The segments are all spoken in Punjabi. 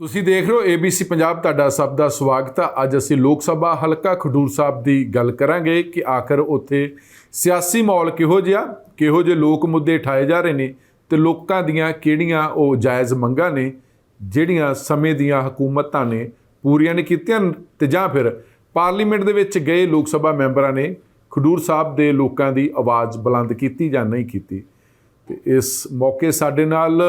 ਤੁਸੀਂ ਦੇਖ ਰਹੇ ਹੋ ABC ਪੰਜਾਬ, ਤੁਹਾਡਾ ਸਭ ਦਾ ਸਵਾਗਤ ਹੈ ਅੱਜ ਅਸੀਂ ਲੋਕ ਸਭਾ ਹਲਕਾ ਖਡੂਰ ਸਾਹਿਬ ਦੀ ਗੱਲ ਕਰਾਂਗੇ ਕਿ ਆਖਰ ਉੱਥੇ ਸਿਆਸੀ ਮਾਹੌਲ ਕਿਹੋ ਜਿਹਾ, ਕਿਹੋ ਜਿਹੇ ਲੋਕ ਮੁੱਦੇ ਠਾਏ ਜਾ ਰਹੇ ਨੇ ਤੇ ਲੋਕਾਂ ਦੀਆਂ ਕਿਹੜੀਆਂ ਉਹ ਜਾਇਜ਼ ਮੰਗਾਂ ਨੇ, ਜਿਹੜੀਆਂ ਸਮੇਂ ਦੀਆਂ ਹਕੂਮਤਾਂ ਨੇ ਪੂਰੀਆਂ ਨਹੀਂ ਕੀਤੀਆਂ ਤੇ ਜਾਂ ਫਿਰ ਪਾਰਲੀਮੈਂਟ ਦੇ ਵਿੱਚ ਗਏ ਲੋਕ ਸਭਾ ਮੈਂਬਰਾਂ ਨੇ ਖਡੂਰ ਸਾਹਿਬ ਦੇ ਲੋਕਾਂ ਦੀ ਆਵਾਜ਼ ਬੁਲੰਦ ਕੀਤੀ ਜਾਂ ਨਹੀਂ ਕੀਤੀ। ਤੇ ਇਸ ਮੌਕੇ ਸਾਡੇ ਨਾਲ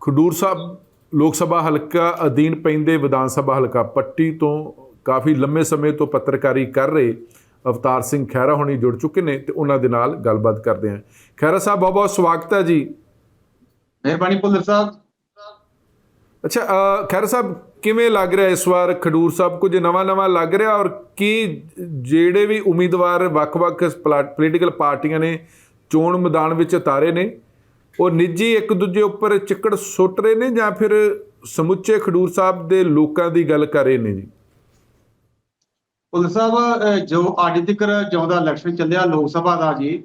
ਖਡੂਰ ਸਾਹਿਬ ਲੋਕ ਸਭਾ ਹਲਕਾ ਅਧੀਨ ਪੈਂਦੇ ਵਿਧਾਨ ਸਭਾ ਹਲਕਾ ਪੱਟੀ ਤੋਂ ਕਾਫੀ ਲੰਮੇ ਸਮੇਂ ਤੋਂ ਪੱਤਰਕਾਰੀ ਕਰ ਰਹੇ ਅਵਤਾਰ ਸਿੰਘ ਖਹਿਰਾ ਹੋਣੀ ਜੁੜ ਚੁੱਕੇ ਨੇ ਤੇ ਉਹਨਾਂ ਦੇ ਨਾਲ ਗੱਲਬਾਤ ਕਰਦੇ ਹਾਂ। ਖਹਿਰਾ ਸਾਹਿਬ ਬਹੁਤ ਬਹੁਤ ਸਵਾਗਤ ਹੈ ਜੀ। ਮਿਹਰਬਾਨੀ ਭੁੱਲਰ ਸਾਹਿਬ। ਅੱਛਾ ਅ, ਖਹਿਰਾ ਸਾਹਿਬ ਕਿਵੇਂ ਲੱਗ ਰਿਹਾ ਇਸ ਵਾਰ ਖਡੂਰ ਸਾਹਿਬ? ਕੁਝ ਨਵਾਂ ਨਵਾਂ ਲੱਗ ਰਿਹਾ ਔਰ ਕੀ ਜਿਹੜੇ ਵੀ ਉਮੀਦਵਾਰ ਵੱਖ-ਵੱਖ ਪੋਲੀਟੀਕਲ ਪਾਰਟੀਆਂ ਨੇ ਚੋਣ ਮੈਦਾਨ ਵਿੱਚ ਉਤਾਰੇ ਨੇ? ਉਹ ਨਿੱਜੀ ਇੱਕ ਦੂਜੇ ਉੱਪਰ ਚਿੱਕੜ ਸੁੱਟ ਰਹੇ ਨੇ ਜਾਂ ਫਿਰ ਸਮੁੱਚੇ ਖਡੂਰ ਸਾਹਿਬ ਦੇ ਲੋਕਾਂ ਦੀ ਗੱਲ ਕਰ ਰਹੇ ਨੇ ਜੀ? ਭੁੱਲਰ ਸਾਹਿਬ ਜੋ ਅੱਜ ਤੱਕ ਜਿਉਂ ਦਾ ਇਲੈਕਸ਼ਨ ਚੱਲਿਆ ਲੋਕ ਸਭਾ ਦਾ ਜੀ।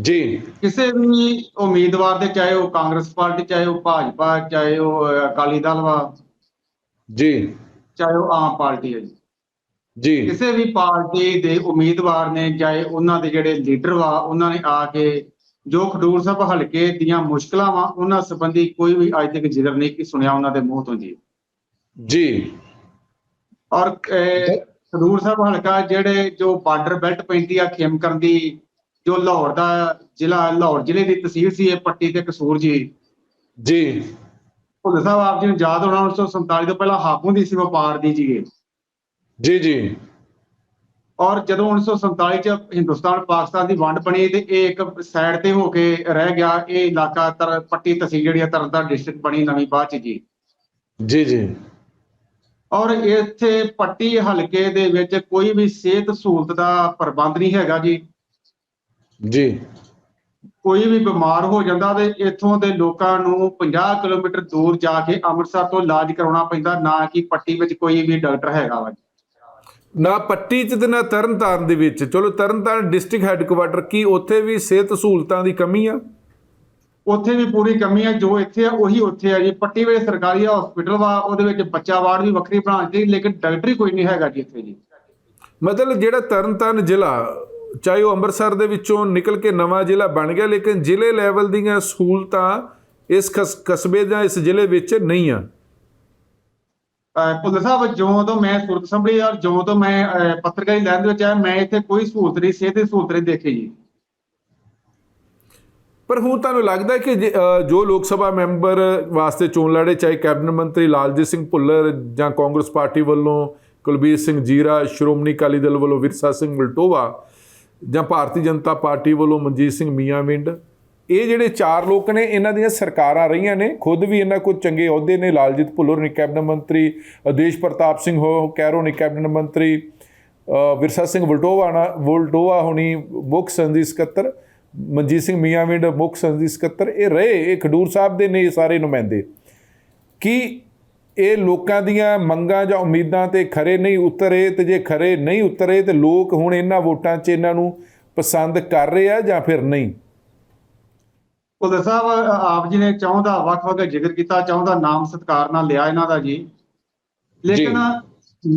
ਜੀ। ਕਿਸੇ ਵੀ ਉਮੀਦਵਾਰ ਦੇ ਚਾਹੇ ਉਹ ਕਾਂਗਰਸ ਪਾਰਟੀ ਚਾਹੇ ਉਹ ਭਾਜਪਾ ਚਾਹੇ ਉਹ ਅਕਾਲੀ ਦਲ ਵਾ ਜੀ। ਚਾਹੇ ਉਹ ਆਮ ਪਾਰਟੀ ਹੈ ਜੀ। ਜੀ। ਕਿਸੇ ਵੀ ਪਾਰਟੀ ਦੇ ਉਮੀਦਵਾਰ ਨੇ ਚਾਹੇ ਉਹਨਾਂ ਦੇ ਜਿਹੜੇ ਲੀਡਰ ਵਾ ਉਹਨਾਂ ਨੇ ਆ ਕੇ ਜੋ ਖਡੂਰ ਸਾਹਿਬ ਹਲਕੇ ਦੀਆਂ ਮੁਸ਼ਕਲਾਂ ਵਾ ਉਹਨਾਂ ਸੰਬੰਧੀ ਕੋਈ ਵੀ ਅੱਜ ਤੱਕ ਜ਼ਿਕਰ ਨਹੀਂ ਕੀ ਸੁਣਿਆ ਉਹਨਾਂ ਦੇ ਮੂੰਹ ਤੋਂ ਜੀ। ਜੀ। ਔਰ ਖਡੂਰ ਸਾਹਿਬ ਹਲਕਾ ਜਿਹੜੇ ਜੋ ਬਾਰਡਰ ਬੈਲਟ ਪੈਂਦੀ ਆ ਖੇਮਕਰਨ ਦੀ ਜੋ ਲਾਹੌਰ ਦਾ ਜ਼ਿਲ੍ਹਾ ਲਾਹੌਰ ਜ਼ਿਲ੍ਹੇ ਦੀ ਤਹਿਸੀਲ ਸੀ ਇਹ ਪੱਟੀ ਤੇ ਕਸੂਰ ਜੀ। ਜੀ। ਭੁੱਲਰ ਸਾਹਿਬ ਆਪ ਜੀ ਨੂੰ ਯਾਦ ਹੋਣਾ 1947 ਤੋਂ ਪਹਿਲਾਂ ਹਾਕੂ ਦੀ ਸੀ ਵਪਾਰ ਦੀ ਜੀ। ਜੀ ਜੀ। ਔਰ ਜਦੋਂ 1947 ਚ ਹਿੰਦੁਸਤਾਨ ਪਾਕਿਸਤਾਨ ਦੀ ਵੰਡ ਬਣੀ ਤੇ ਇਹ ਇੱਕ ਸਾਈਡ ਤੇ ਹੋ ਕੇ ਰਹਿ ਗਿਆ ਇਹ ਇਲਾਕਾ ਤਰ ਪੱਟੀ ਤਹਿਸੀਲ ਜਿਹੜੀ ਆ ਤਰਨਤਾਰਨ ਡਿਸਟ੍ਰਿਕਟ ਬਣੀ ਨਵੀਂ ਬਾਅਦ ਚ ਜੀ। ਜੀ ਜੀ। ਔਰ ਇੱਥੇ ਪੱਟੀ ਹਲਕੇ ਦੇ ਵਿੱਚ ਕੋਈ ਵੀ ਸਿਹਤ ਸਹੂਲਤ ਦਾ ਪ੍ਰਬੰਧ ਨਹੀਂ ਹੈਗਾ ਜੀ। ਜੀ। ਕੋਈ ਵੀ ਬਿਮਾਰ ਹੋ ਜਾਂਦਾ ਤੇ ਇੱਥੋਂ ਦੇ ਲੋਕਾਂ ਨੂੰ 50 ਕਿਲੋਮੀਟਰ ਦੂਰ ਜਾ ਕੇ ਅੰਮ੍ਰਿਤਸਰ ਤੋਂ ਇਲਾਜ ਕਰਾਉਣਾ ਪੈਂਦਾ ਨਾ ਕਿ ਪੱਟੀ ਵਿੱਚ ਕੋਈ ਵੀ ਡਾਕਟਰ ਹੈਗਾ ਵਾ ਨਾ ਪੱਟੀ ਚ ਤੇ ਨਾ ਤਰਨਤਾਰਨ ਦੇ ਵਿੱਚ। ਚਲੋ ਤਰਨਤਾਰਨ ਡਿਸਟ੍ਰਿਕਟ ਹੈੱਡਕੁਆਟਰ ਕੀ ਉੱਥੇ ਵੀ ਸਿਹਤ ਸਹੂਲਤਾਂ ਦੀ ਕਮੀ ਆ? ਉੱਥੇ ਵੀ ਪੂਰੀ ਕਮੀ ਹੈ ਜੋ ਇੱਥੇ ਆ ਉਹੀ ਉੱਥੇ ਆ ਜੀ। ਪੱਟੀ ਵਿੱਚ ਸਰਕਾਰੀ ਹਸਪੀਟਲ ਵਾ ਉਹਦੇ ਵਿੱਚ ਬੱਚਾ ਵਾਰਡ ਵੀ ਵੱਖਰੀ ਬਣਾ ਦਿੱਤੀ ਲੇਕਿਨ ਡਾਕਟਰ ਹੀ ਕੋਈ ਨਹੀਂ ਹੈਗਾ ਜੀ ਇੱਥੇ ਜੀ। ਮਤਲਬ ਜਿਹੜਾ ਤਰਨਤਾਰਨ ਜ਼ਿਲ੍ਹਾ ਚਾਹੇ ਉਹ ਅੰਮ੍ਰਿਤਸਰ ਦੇ ਵਿੱਚੋਂ ਨਿਕਲ ਕੇ ਨਵਾਂ ਜ਼ਿਲ੍ਹਾ ਬਣ ਗਿਆ ਲੇਕਿਨ ਜ਼ਿਲ੍ਹੇ ਲੈਵਲ ਦੀਆਂ ਸਹੂਲਤਾਂ ਇਸ ਕਸ- ਕਸਬੇ ਜਾਂ ਇਸ ਜ਼ਿਲ੍ਹੇ ਵਿੱਚ ਨਹੀਂ ਆ। ਅਹ ਸਾਹਿਬ ਜਦੋਂ ਤੋਂ ਮੈਂ ਸੁਰਤ ਸੰਭਲੀ ਔਰ ਜਿਉਂ ਤੋਂ ਮੈਂ ਪੱਤਰਕਾਰੀ ਲੈਣ ਦੇ ਵਿੱਚ ਆਇਆ ਮੈਂ ਇੱਥੇ ਕੋਈ ਸਹੂਲਤ ਨਹੀਂ ਸਿਹਤ ਦੀ ਸਹੂਲਤ ਨਹੀਂ ਦੇਖੀ ਜੀ। ਪਰ ਹੁਣ ਤੁਹਾਨੂੰ ਲੱਗਦਾ ਕਿ ਜੇ, ਜੋ ਲੋਕ ਸਭਾ ਮੈਂਬਰ ਵਾਸਤੇ ਚੋਣ ਲੜੇ ਚਾਹੇ ਕੈਬਨਿਟ ਮੰਤਰੀ ਲਾਲਜੀਤ ਸਿੰਘ ਭੁੱਲਰ ਜਾਂ ਕਾਂਗਰਸ ਪਾਰਟੀ ਵੱਲੋਂ ਕੁਲਬੀਰ ਸਿੰਘ ਜੀਰਾ ਸ਼੍ਰੋਮਣੀ ਅਕਾਲੀ ਦਲ ਵੱਲੋਂ ਵਿਰਸਾ ਸਿੰਘ ਵਲਟੋਵਾ ਜਾਂ ਭਾਰਤੀ ਜਨਤਾ ਪਾਰਟੀ ਵੱਲੋਂ ਮਨਜੀਤ ਸਿੰਘ ਮੀਆਂਵਿੰਡ ਇਹ ਜਿਹੜੇ ਚਾਰ ਲੋਕ ਨੇ, ਇਹਨਾਂ ਦੀਆਂ ਸਰਕਾਰਾਂ ਰਹੀਆਂ ਨੇ, ਖੁਦ ਵੀ ਇਹਨਾਂ ਕੋਲ ਚੰਗੇ ਅਹੁਦੇ ਨੇ। ਲਾਲਜੀਤ ਭੁੱਲਰ ਨੇ ਕੈਬਨਿਟ ਮੰਤਰੀ ਆਦੇਸ਼ ਪ੍ਰਤਾਪ ਸਿੰਘ ਹੋ, ਕੈਰੋ ਨੇ ਕੈਬਨਿਟ ਮੰਤਰੀ ਵਿਰਸਾ ਸਿੰਘ ਵਲਟੋਵਾ ਨਾ, ਵਲਟੋਵਾ ਹੋਣੀ ਮੁੱਖ ਸੰਦੀ ਸਕੱਤਰ, ਮਨਜੀਤ ਸਿੰਘ ਮੀਆਂਵਿੰਡ ਮੁੱਖ ਸੰਦੀ ਸਕੱਤਰ, ਇਹ ਰਹੇ, ਇਹ ਖਡੂਰ ਸਾਹਿਬ ਦੇ ਨੇ, ਇਹ ਸਾਰੇ ਨੁਮਾਇੰਦੇ। ਕੀ ਇਹ ਲੋਕਾਂ ਦੀਆਂ ਮੰਗਾਂ ਜਾਂ ਉਮੀਦਾਂ ਤੇ ਖਰੇ ਨਹੀਂ ਉਤਰੇ ਤੇ ਜੇ ਖਰੇ ਨਹੀਂ ਉਤਰੇ ਤੇ ਲੋਕ ਹੁਣ ਇਹਨਾਂ ਵੋਟਾਂ 'ਚ ਇਹਨਾਂ ਨੂੰ ਪਸੰਦ ਕਰ ਰਹੇ ਆ ਜਾਂ ਫਿਰ ਨਹੀਂ? ਭੁੱਲਰ ਸਾਹਿਬ ਆਪ ਜੀ ਨੇ ਚਾਹੁੰਦਾ ਵੱਖ-ਵੱਖ ਜ਼ਿਕਰ ਕੀਤਾ ਚਾਹੁੰਦਾ ਨਾਮ ਸਤਿਕਾਰ ਨਾਲ ਲਿਆ ਇਹਨਾਂ ਦਾ ਜੀ। ਲੇਕਿਨ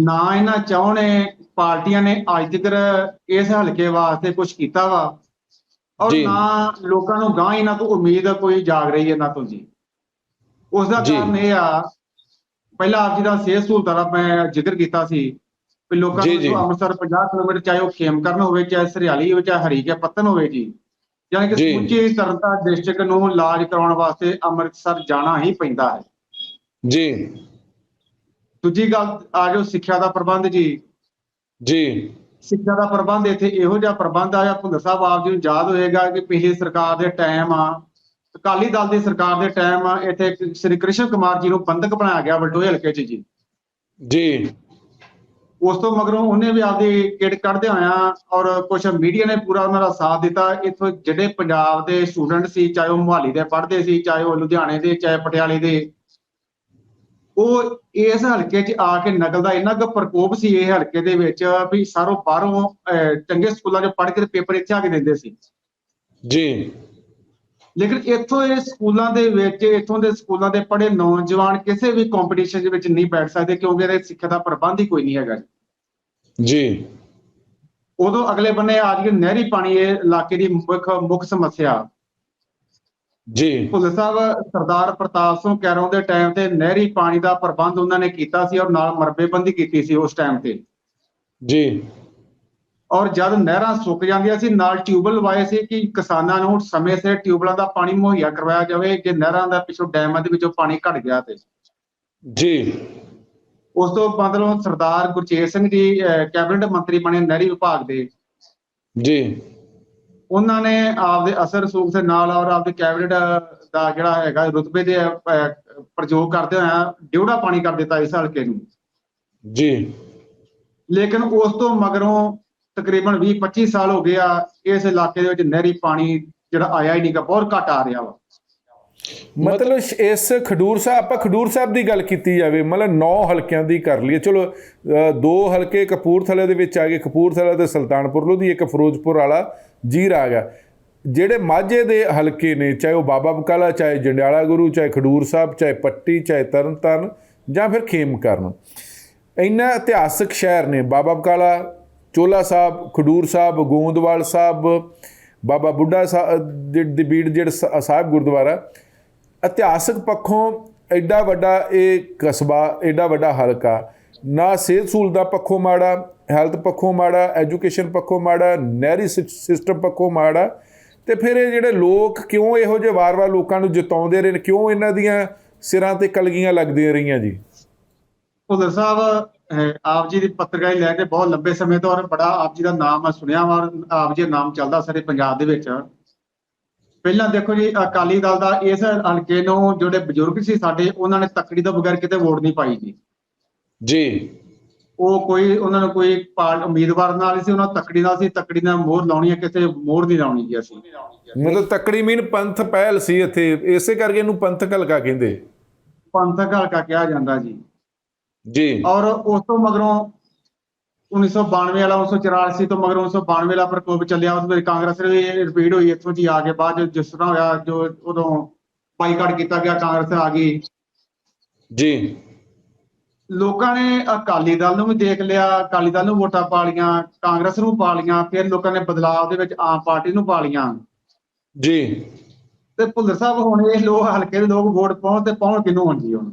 ਨਾ ਇਹਨਾਂ ਚਾਹੁੰਨੇ ਪਾਰਟੀਆਂ ਨੇ ਅੱਜ ਤੱਕ ਇਸ ਹਲਕੇ ਵਾਸਤੇ ਕੁਝ ਕੀਤਾ ਵਾ। ਔਰ। ਨਾ ਲੋਕਾਂ ਨੂੰ ਗਾਂ ਇਹਨਾਂ ਤੋਂ ਉਮੀਦ ਕੋਈ ਜਾਗ ਰਹੀ ਹੈ ਇਹਨਾਂ ਤੋਂ ਜੀ। ਉਸ ਦਾ। ਕਾਰਨ ਇਹ ਆ ਪਹਿਲਾਂ ਆਪ ਜੀ ਦਾ ਸਿਹਤ ਸਹੂਲਤਾਂ ਦਾ ਮੈਂ ਜ਼ਿਕਰ ਕੀਤਾ ਸੀ ਵੀ ਲੋਕਾਂ ਨੂੰ ਅੰਮ੍ਰਿਤਸਰ 50 ਕਿਲੋਮੀਟਰ ਚਾਹੇ ਉਹ ਖੇਮਕਰਨ ਹੋਵੇ ਚਾਹੇ ਸਰਿਆਲੀ ਹੋਵੇ ਚਾਹੇ ਹਰੀਕੇ ਪੱਤਨ ਹੋਵੇ ਜੀ ਯਾਨੀ ਕਿ ਜੀ। ਸਮੁੱਚੀ ਤਰਨਤਾਰਨ ਡਿਸਟ੍ਰਿਕਟ ਨੂੰ ਇਲਾਜ ਕਰਾਉਣ ਵਾਸਤੇ ਅੰਮ੍ਰਿਤਸਰ ਜਾਣਾ ਹੀ ਪੈਂਦਾ ਹੈ। ਜੀ। ਦੂਜੀ ਗੱਲ ਆ ਜੋ ਸਿੱਖਿਆ ਦਾ ਪ੍ਰਬੰਧ ਜੀ। ਜੀ। ਸਿੱਖਿਆ ਦਾ ਪ੍ਰਬੰਧ ਇੱਥੇ ਇਹੋ ਜਿਹਾ ਪ੍ਰਬੰਧ ਆਇਆ ਭੁੱਲਰ ਸਾਹਿਬ ਆਪ ਜੀ ਨੂੰ ਯਾਦ ਹੋਏਗਾ ਕਿ ਪਿਛਲੀ ਸਰਕਾਰ ਦੇ ਟਾਈਮ ਆ ਅਕਾਲੀ ਦਲ ਦੀ ਸਰਕਾਰ ਦੇ ਟਾਈਮ ਆ ਇੱਥੇ ਇੱਕ ਸ੍ਰੀ ਕ੍ਰਿਸ਼ਨ ਕੁਮਾਰ ਜੀ ਨੂੰ ਬੰਦਕ ਬਣਾਇਆ ਗਿਆ ਵਲਟੋਏ ਹਲਕੇ 'ਚ ਜੀ। ਜੀ। ਉਸ ਤੋਂ ਮਗਰੋਂ ਉਹਨੇ ਵੀ ਆਪਦੀ ਕਿਟ ਕੱਢਦੇ ਆਇਆ ਔਰ ਕੁਝ ਮੀਡੀਆ ਨੇ ਪੂਰਾ ਉਹਨਾਂ ਦਾ ਸਾਥ ਦਿੱਤਾ। ਇੱਥੋਂ ਜਿਹੜੇ ਪੰਜਾਬ ਦੇ ਸਟੂਡੈਂਟ ਸੀ ਚਾਹੇ ਉਹ ਮੁਹਾਲੀ ਦੇ ਪੜ੍ਹਦੇ ਸੀ ਚਾਹੇ ਉਹ ਲੁਧਿਆਣੇ ਦੇ ਚਾਹੇ ਪਟਿਆਲੇ ਦੇ ਉਹ ਇਸ ਹਲਕੇ 'ਚ ਆ ਕੇ ਨਕਲ ਦਾ ਇੰਨਾ ਕੁ ਪ੍ਰਕੋਪ ਸੀ ਇਹ ਹਲਕੇ ਦੇ ਵਿੱਚ ਵੀ ਸਾਰੋਂ ਬਾਹਰੋਂ ਅਹ, ਚੰਗੇ ਸਕੂਲਾਂ 'ਚ ਪੜ੍ਹ ਕੇ ਪੇਪਰ ਇੱਥੇ ਆ ਕੇ ਦਿੰਦੇ ਸੀ। ਜੀ। ਲੇਕਿਨ ਇੱਥੋਂ ਇਹ ਸਕੂਲਾਂ ਦੇ ਵਿੱਚ ਇੱਥੋਂ ਦੇ ਸਕੂਲਾਂ ਦੇ ਪੜ੍ਹੇ ਨੌਜਵਾਨ ਕਿਸੇ ਵੀ ਕੰਪੀਟੀਸ਼ਨ ਦੇ ਵਿੱਚ ਨਹੀਂ ਬੈਠ ਸਕਦੇ ਕਿਉਂਕਿ ਇਹਦੇ ਸਿੱਖਿਆ ਦਾ ਪ੍ਰਬੰਧ ਹੀ ਕੋਈ ਨਹੀਂ ਹੈਗਾ ਜੀ। ਉਦੋਂ ਅਗਲੇ ਬੰਨੇ ਆ ਜੀ ਨਹਿਰੀ ਪਾਣੀ ਇਹ ਇਲਾਕੇ ਦੀ ਮੁੱਖ ਮੁੱਖ ਸਮੱਸਿਆ। ਜੀ। ਭੁੱਲਰ ਸਾਹਿਬ ਸਰਦਾਰ ਪ੍ਰਤਾਪ ਸਿੰਘ ਕੈਰੋਂ ਦੇ ਟਾਈਮ ਤੇ ਨਹਿਰੀ ਪਾਣੀ ਦਾ ਪ੍ਰਬੰਧ ਉਹਨਾਂ ਨੇ ਕੀਤਾ ਸੀ ਔਰ ਨਾਲ ਮਰਬੇਬੰਦੀ ਕੀਤੀ ਸੀ ਉਸ ਟਾਈਮ ਤੇ। ਜੀ। ਔਰ ਜਦ ਨਹਿਰਾਂ ਸੁੱਕ ਜਾਂਦੀਆਂ ਸੀ ਨਾਲ ਟਿਊਬਲ ਲਵਾਏ ਸੀ ਕਿ ਕਿਸਾਨਾਂ ਨੂੰ ਸਮੇਂ ਸਿਰ ਟਿਊਬਲਾਂ ਦਾ ਪਾਣੀ ਮੁਹੱਈਆ ਕਰਵਾਇਆ ਜਾਵੇ ਕਿ ਨਹਿਰਾਂ ਦਾ ਪਿੱਛੋਂ ਡੈਮਾਂ ਦੇ ਵਿੱਚੋਂ ਪਾਣੀ ਘਟ ਗਿਆ ਤੇ। ਜੀ। ਉਸ ਤੋਂ ਮਤਲਬ ਸਰਦਾਰ ਗੁਰਚੇਤ ਸਿੰਘ ਜੀ ਕੈਬਨਿਟ ਮੰਤਰੀ ਬਣੇ ਨਹਿਰੀ ਵਿਭਾਗ ਦੇ। ਜੀ। ਉਹਨਾਂ ਨੇ ਆਪਦੇ ਅਸਰ ਰਸੂਖ ਦੇ ਨਾਲ ਔਰ ਆਪਦੇ ਕੈਬਨਿਟ ਦਾ ਜਿਹੜਾ ਹੈਗਾ ਰੁਤਬੇ ਦੇ ਪ੍ਰਯੋਗ ਕਰਦੇ ਹੋਇਆ ਡਿਊੜਾ ਪਾਣੀ ਕਰ ਦਿੱਤਾ ਇਸ ਹਲਕੇ ਨੂੰ। ਜੀ। ਲੇਕਿਨ ਉਸ ਤੋਂ ਮਗਰੋਂ ਤਕਰੀਬਨ 20 25 ਸਾਲ ਹੋ ਗਿਆ ਇਸ ਇਲਾਕੇ ਦੇ ਵਿੱਚ ਨਹਿਰੀ ਪਾਣੀ ਜਿਹੜਾ ਆਇਆ ਹੀ ਨਹੀਂਗਾ ਬਹੁਤ ਘੱਟ ਆ ਰਿਹਾ ਵਾ। ਮਤਲਬ ਇਸ ਖਡੂਰ ਸਾਹਿਬ ਆਪਾਂ ਖਡੂਰ ਸਾਹਿਬ ਦੀ ਗੱਲ ਕੀਤੀ ਜਾਵੇ, ਮਤਲਬ 9 ਹਲਕਿਆਂ ਦੀ ਕਰ ਲਈਏ। ਚਲੋ ਦੋ ਹਲਕੇ ਕਪੂਰਥਲੇ ਦੇ ਵਿੱਚ ਆ ਗਏ, ਕਪੂਰਥਲਾ ਤੇ ਸੁਲਤਾਨਪੁਰ ਲੋਧੀ ਇੱਕ ਫਿਰੋਜ਼ਪੁਰ ਵਾਲਾ ਜੀਰ ਆ ਗਿਆ। ਜਿਹੜੇ ਮਾਝੇ ਦੇ ਹਲਕੇ ਨੇ, ਚਾਹੇ ਉਹ ਬਾਬਾ ਬਕਾਲਾ, ਚਾਹੇ ਜੰਡਿਆਲਾ ਗੁਰੂ, ਚਾਹੇ ਖਡੂਰ ਸਾਹਿਬ, ਚਾਹੇ ਪੱਟੀ, ਚਾਹੇ ਤਰਨਤਾਰਨ ਜਾਂ ਫਿਰ ਖੇਮਕਰਨ। ਇੰਨਾ ਇਤਿਹਾਸਕ ਸ਼ਹਿਰ ਨੇ, ਬਾਬਾ ਬਕਾਲਾ ਚੋਲਾ ਸਾਹਿਬ, ਖਡੂਰ ਸਾਹਿਬ, ਗੋਂਦਵਾਲ ਸਾਹਿਬ, ਬਾਬਾ ਬੁੱਢਾ ਸਾਹਿਬ ਦੀ ਬੀੜ ਜਿਹੜਾ ਸਾਹਿਬ ਗੁਰਦੁਆਰਾ, ਇਤਿਹਾਸਕ ਪੱਖੋਂ ਐਡਾ ਵੱਡਾ ਇਹ ਕਸਬਾ, ਐਡਾ ਵੱਡਾ ਹਲਕਾ, ਨਾ ਸਿਹਤ ਸਹੂਲਤਾਂ ਪੱਖੋਂ ਮਾੜਾ, ਹੈਲਥ ਪੱਖੋਂ ਮਾੜਾ, ਐਜੂਕੇਸ਼ਨ ਪੱਖੋਂ ਮਾੜਾ, ਨਹਿਰੀ ਸਿਸਟਮ ਪੱਖੋਂ ਮਾੜਾ, ਤੇ ਫਿਰ ਇਹ ਜਿਹੜੇ ਲੋਕ ਕਿਉਂ ਇਹੋ ਜਿਹੇ ਵਾਰ-ਵਾਰ ਲੋਕਾਂ ਨੂੰ ਜਿਤਾਉਂਦੇ ਰਹੇ ਨੇ? ਕਿਉਂ ਇਹਨਾਂ ਦੀਆਂ ਸਿਰਾਂ ਤੇ ਕਲਗੀਆਂ ਲੱਗਦੀਆਂ ਰਹੀਆਂ ਜੀ? ਭੁੱਲਰ ਸਾਹਿਬ ਆਪ ਜੀ ਦੀ ਪੱਤਰਕਾਰੀ ਲੈ ਕੇ ਬਹੁਤ ਲੰਬੇ ਸਮੇਂ ਤੋਂ ਔਰ ਬੜਾ ਆਪ ਜੀ ਦਾ ਨਾਮ ਮੈਂ ਸੁਣਿਆ ਔਰ ਆਪ ਜੀ ਦਾ ਨਾਮ ਚੱਲਦਾ ਸਾਰੇ ਪੰਜਾਬ ਦੇ ਵਿੱਚ। ਪਹਿਲਾਂ ਦੇਖੋ ਜੀ ਅਕਾਲੀ ਦਲ ਦਾ ਇਸ ਹਲਕੇ ਨੂੰ ਜਿਹੜੇ ਬਜ਼ੁਰਗ ਸੀ ਸਾਡੇ ਉਹਨਾਂ ਨੇ ਤੱਕੜੀ ਤੋਂ ਬਗੈਰ ਕਿਤੇ ਵੋਟ ਨਹੀਂ ਪਾਈ ਜੀ। ਜੀ। ਉਹ ਕੋਈ ਉਹਨਾਂ ਨੂੰ ਕੋਈ ਪਾਰਟ ਉਮੀਦਵਾਰ ਨਾਲ ਸੀ ਉਹਨਾਂ ਤੱਕੜੀ ਨਾਲ ਸੀ ਤੱਕੜੀ ਨਾਲ ਮੋਹਰ ਲਾਉਣੀ ਹੈ ਕਿਸੇ ਮੋਹਰ ਨਹੀਂ ਲਾਉਣੀ ਜੀ ਅਸੀਂ। ਮਤਲਬ ਤਕੜੀ ਮੀਨ ਪੰਥ ਪਹਿਲ ਸੀ ਇੱਥੇ ਇਸੇ ਕਰਕੇ ਇਹਨੂੰ ਪੰਥਕ ਹਲਕਾ ਕਹਿੰਦੇ। ਪੰਥਕ ਹਲਕਾ ਕਿਹਾ ਜਾਂਦਾ ਜੀ। ਜੀ। ਔਰ ਉਸ ਤੋਂ ਮਗਰੋਂ 1992 ਵਾਲਾ 1984 ਤੋਂ ਮਗਰੋਂ 1992 ਵਾਲਾ ਪ੍ਰਕੋਪ ਚੱਲਿਆ ਉਸ ਵਿੱਚ ਕਾਂਗਰਸ ਨੇ ਰਿਪੀਟ ਹੋਈ ਇੱਥੋਂ ਜੀ ਆ ਕੇ ਬਾਅਦ ਜਿਸ ਤਰ੍ਹਾਂ ਹੋਇਆ ਜੋ ਉਦੋਂ ਬਾਈਕਾਟ ਕੀਤਾ ਗਿਆ ਕਾਂਗਰਸ ਆ ਗਈ। ਜੀ। ਲੋਕਾਂ ਨੇ ਅਕਾਲੀ ਦਲ ਨੂੰ ਵੀ ਦੇਖ ਲਿਆ ਅਕਾਲੀ ਦਲ ਨੂੰ ਵੋਟਾਂ ਪਾ ਲੀਆਂ ਕਾਂਗਰਸ ਨੂੰ ਪਾ ਲੀਆਂ ਫਿਰ ਲੋਕਾਂ ਨੇ ਬਦਲਾਅ ਦੇ ਵਿੱਚ ਆਮ ਪਾਰਟੀ ਨੂੰ ਪਾ ਲੀਆਂ ਜੀ। ਤੇ ਭੁੱਲਰ ਸਾਹਿਬ ਹੁਣ ਇਹ ਲੋਕ ਹਲਕੇ ਦੇ ਲੋਕ ਵੋਟ ਪਾਉਣ ਤੇ ਪਾਉਣ ਕਿਹਨੂੰ ਹੁਣ ਜੀ ਹੁਣ?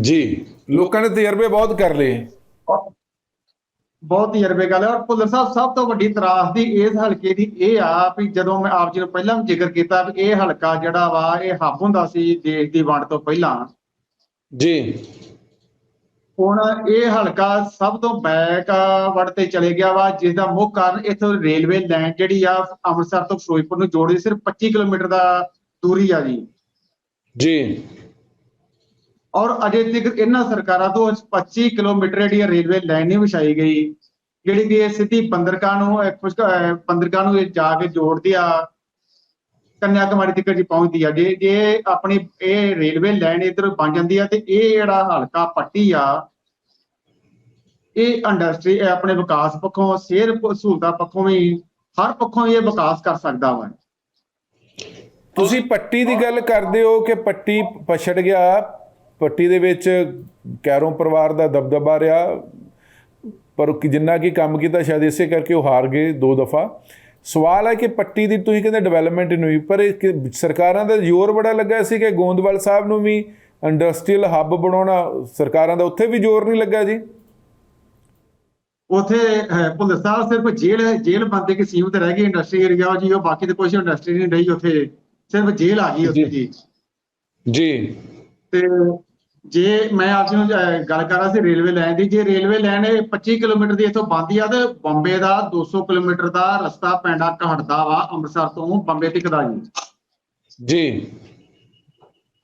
ਜੀ। ਲੋਕਾਂ ਨੇ ਤਜਰਬੇ ਬਹੁਤ ਕਰ ਲਏ। ਬਹੁਤ ਤਜਰਬੇ ਗੱਲ ਹੈ ਔਰ ਭੁੱਲਰ ਸਾਹਿਬ ਸਭ ਤੋਂ ਵੱਡੀ ਤਰਾਸਦੀ ਇਸ ਹਲਕੇ ਦੀ ਇਹ ਆ ਵੀ ਜਦੋਂ ਮੈਂ ਆਪ ਜੀ ਨੂੰ ਪਹਿਲਾਂ ਵੀ ਜ਼ਿਕਰ ਕੀਤਾ ਵੀ ਇਹ ਹਲਕਾ ਜਿਹੜਾ ਵਾ ਇਹ ਹੱਬ ਹੁੰਦਾ ਸੀ ਦੇਸ਼ ਦੀ ਵੰਡ ਤੋਂ ਪਹਿਲਾਂ। ਜੀ। ਹੁਣ ਇਹ ਹਲਕਾ ਸਭ ਤੋਂ ਬੈਕ ਵੜ ਤੇ ਚਲੇ ਗਿਆ ਵਾ ਜਿਸ ਦਾ ਮੁੱਖ ਕਾਰਨ ਇੱਥੋਂ ਰੇਲਵੇ ਲਾਈਨ ਜਿਹੜੀ ਆ ਅੰਮ੍ਰਿਤਸਰ ਤੋਂ ਫਿਰੋਜ਼ਪੁਰ ਨੂੰ ਜੋੜਦੀ ਸਿਰਫ 25 ਕਿਲੋਮੀਟਰ ਦਾ ਦੂਰੀ ਆ ਜੀ। ਜੀ। ਔਰ ਅਜੇ ਤੱਕ ਇਹਨਾਂ ਸਰਕਾਰਾਂ ਤੋਂ 25 ਕਿਲੋਮੀਟਰ ਜਿਹੜੀ ਰੇਲਵੇ ਲਾਈਨ ਨਹੀਂ ਵਿਛਾਈ ਗਈ ਜਿਹੜੀ ਕਿ ਇਹ ਸਿੱਧੀ ਬੰਦਰਗਾਹ ਨੂੰ ਅਹ, ਨੂੰ ਇਹ ਜਾ ਕੇ ਜੋੜਦੀ ਆ ਕੰਨਿਆਕੁਮਾਰੀ ਤੱਕ ਜੀ ਪਹੁੰਚਦੀ ਆ। ਜੇ ਜੇ ਆਪਣੀ ਇਹ ਰੇਲਵੇ ਲਾਈਨ ਇਧਰ ਬਣ ਜਾਂਦੀ ਆ ਤੇ ਇਹ ਜਿਹੜਾ ਹਲਕਾ ਪੱਟੀ ਆ ਇਹ ਇੰਡਸਟਰੀ ਆਪਣੇ ਵਿਕਾਸ ਪੱਖੋਂ ਸਿਹਤ ਸਹੂਲਤਾਂ ਪੱਖੋਂ ਵੀ ਹਰ ਪੱਖੋਂ ਇਹ ਵਿਕਾਸ ਕਰ ਸਕਦਾ ਵਾ। ਤੁਸੀਂ ਪੱਟੀ ਦੀ ਗੱਲ ਕਰਦੇ ਹੋ ਕਿ ਪੱਟੀ ਪਛੜ ਗਿਆ ਪੱਟੀ ਦੇ ਵਿੱਚ ਕੈਰੋਂ ਪਰਿਵਾਰ ਦਾ ਦਬਦਬਾ ਰਿਹਾ ਪਰ ਜਿੰਨਾ ਕੀ ਕੰਮ ਕੀਤਾ ਸ਼ਾਇਦ ਇਸੇ ਕਰਕੇ ਉਹ ਹਾਰ ਗਏ ਦੋ ਦਫਾ। ਸਵਾਲ ਹੈ ਕਿ ਪੱਟੀ ਦੀ ਤੁਸੀਂ ਕਹਿੰਦੇ ਡਿਵੈਲਪਮੈਂਟ ਨਹੀਂ ਹੋਈ ਪਰ ਸਰਕਾਰਾਂ ਦਾ ਜ਼ੋਰ ਬੜਾ ਲੱਗਾ ਸੀ ਕਿ ਗੋਂਦਵਾਲ ਸਾਹਿਬ ਨੂੰ ਵੀ ਇੰਡਸਟਰੀਅਲ ਹੱਬ ਬਣਾਉਣਾ ਸਰਕਾਰਾਂ ਦਾ ਉੱਥੇ ਵੀ ਜ਼ੋਰ ਨਹੀਂ ਲੱਗਾ ਜੀ? ਉਥੇ ਭੁੱਲਰ ਸਾਹਿਬ ਸਿਰਫ ਜੇਲ੍ਹ ਜੇਲ੍ਹ ਬੰਦੇ ਕੀ ਸੀਮਤ ਰਹਿ ਗਈ ਇੰਡਸਟਰੀ ਏਰੀਆ ਜੀ ਉਹ ਬਾਕੀ ਤੇ ਕੁਝ ਇੰਡਸਟਰੀ ਨਹੀਂ ਰਹੀ ਉਥੇ ਸਿਰਫ ਜੇਲ੍ਹ ਆ ਗਈ ਉੱਥੇ ਜੀ। ਜੀ। ਤੇ ਜੇ ਮੈਂ ਆਪ ਜੀ ਨੂੰ ਗੱਲ ਕਰ ਰਿਹਾ ਸੀ ਰੇਲਵੇ ਲਾਈਨ ਦੀ ਜੇ ਰੇਲਵੇ ਲਾਈਨ ਇਹ 25 ਕਿਲੋਮੀਟਰ ਦੀ ਇੱਥੋਂ ਬੰਦੀ ਆ ਤੇ ਬੰਬੇ ਦਾ 200 ਕਿਲੋਮੀਟਰ ਦਾ ਰਸਤਾ ਪੈਂਡਾ ਘਟਦਾ ਵਾ ਅੰਮ੍ਰਿਤਸਰ ਤੋਂ ਬੰਬੇ ਤੱਕ ਦਾ ਜੀ। ਜੀ।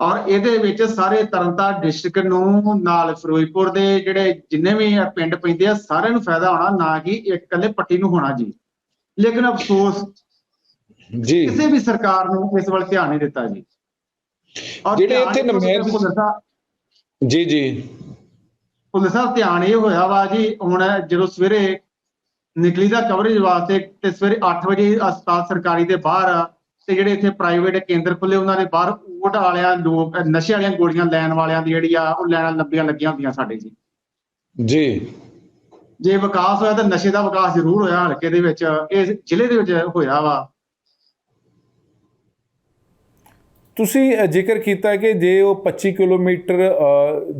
ਔਰ ਇਹਦੇ ਵਿੱਚ ਸਾਰੇ ਤਰਨਤਾਰਨ ਡਿਸਟ੍ਰਿਕਟ ਨੂੰ ਨਾਲ ਫਿਰੋਜ਼ਪੁਰ ਦੇ ਜਿਹੜੇ ਜਿੰਨੇ ਵੀ ਪਿੰਡ ਪੈਂਦੇ ਆ ਸਾਰਿਆਂ ਨੂੰ ਫਾਇਦਾ ਹੋਣਾ ਨਾ ਕਿ ਇੱਕ ਇਕੱਲੇ ਪੱਟੀ ਨੂੰ ਹੋਣਾ ਜੀ। ਲੇਕਿਨ ਅਫਸੋਸ ਜੀ। ਕਿਸੇ ਵੀ ਸਰਕਾਰ ਨੂੰ ਇਸ ਵੱਲ ਧਿਆਨ ਨਹੀਂ ਦਿੱਤਾ ਜੀ। ਔਰ ਜਿਹੜੇ ਇੱਥੇ ਨੁਮਾਇੰਦ- ਜੀ ਜੀ। ਭੁੱਲਰ ਸਾਹਿਬ ਧਿਆਨ ਇਹ ਹੋਇਆ ਵਾ ਜੀ ਹੁਣ ਜਦੋਂ ਸਵੇਰੇ ਨਿਕਲੀ ਦਾ ਕਵਰੇਜ ਵਾਸਤੇ ਤੇ ਸਵੇਰੇ 8 ਵਜੇ ਹਸਪਤਾਲ ਸਰਕਾਰੀ ਦੇ ਬਾਹਰ ਤੇ ਜਿਹੜੇ ਇੱਥੇ ਪ੍ਰਾਈਵੇਟ ਕੇਂਦਰ ਖੁੱਲੇ ਉਹਨਾਂ ਦੇ ਬਾਹਰ ਓਟ ਵਾਲਿਆਂ ਲੋਕ ਨਸ਼ੇ ਵਾਲੀਆਂ ਗੋਲੀਆਂ ਲੈਣ ਵਾਲਿਆਂ ਦੀ ਜਿਹੜੀ ਆ ਉਹ ਲੈਣਾ ਲੰਬੀਆਂ ਲੱਗੀਆਂ ਹੁੰਦੀਆਂ ਸਾਡੇ ਜੀ। ਜੀ। ਜੇ ਵਿਕਾਸ ਹੋਇਆ ਤਾਂ ਨਸ਼ੇ ਦਾ ਵਿਕਾਸ ਜ਼ਰੂਰ ਹੋਇਆ ਹਲਕੇ ਦੇ ਵਿੱਚ ਇਸ ਜ਼ਿਲ੍ਹੇ ਦੇ ਵਿੱਚ ਹੋਇਆ ਵਾ। ਤੁਸੀਂ ਜ਼ਿਕਰ ਕੀਤਾ ਕਿ ਜੇ ਉਹ 25 ਕਿਲੋਮੀਟਰ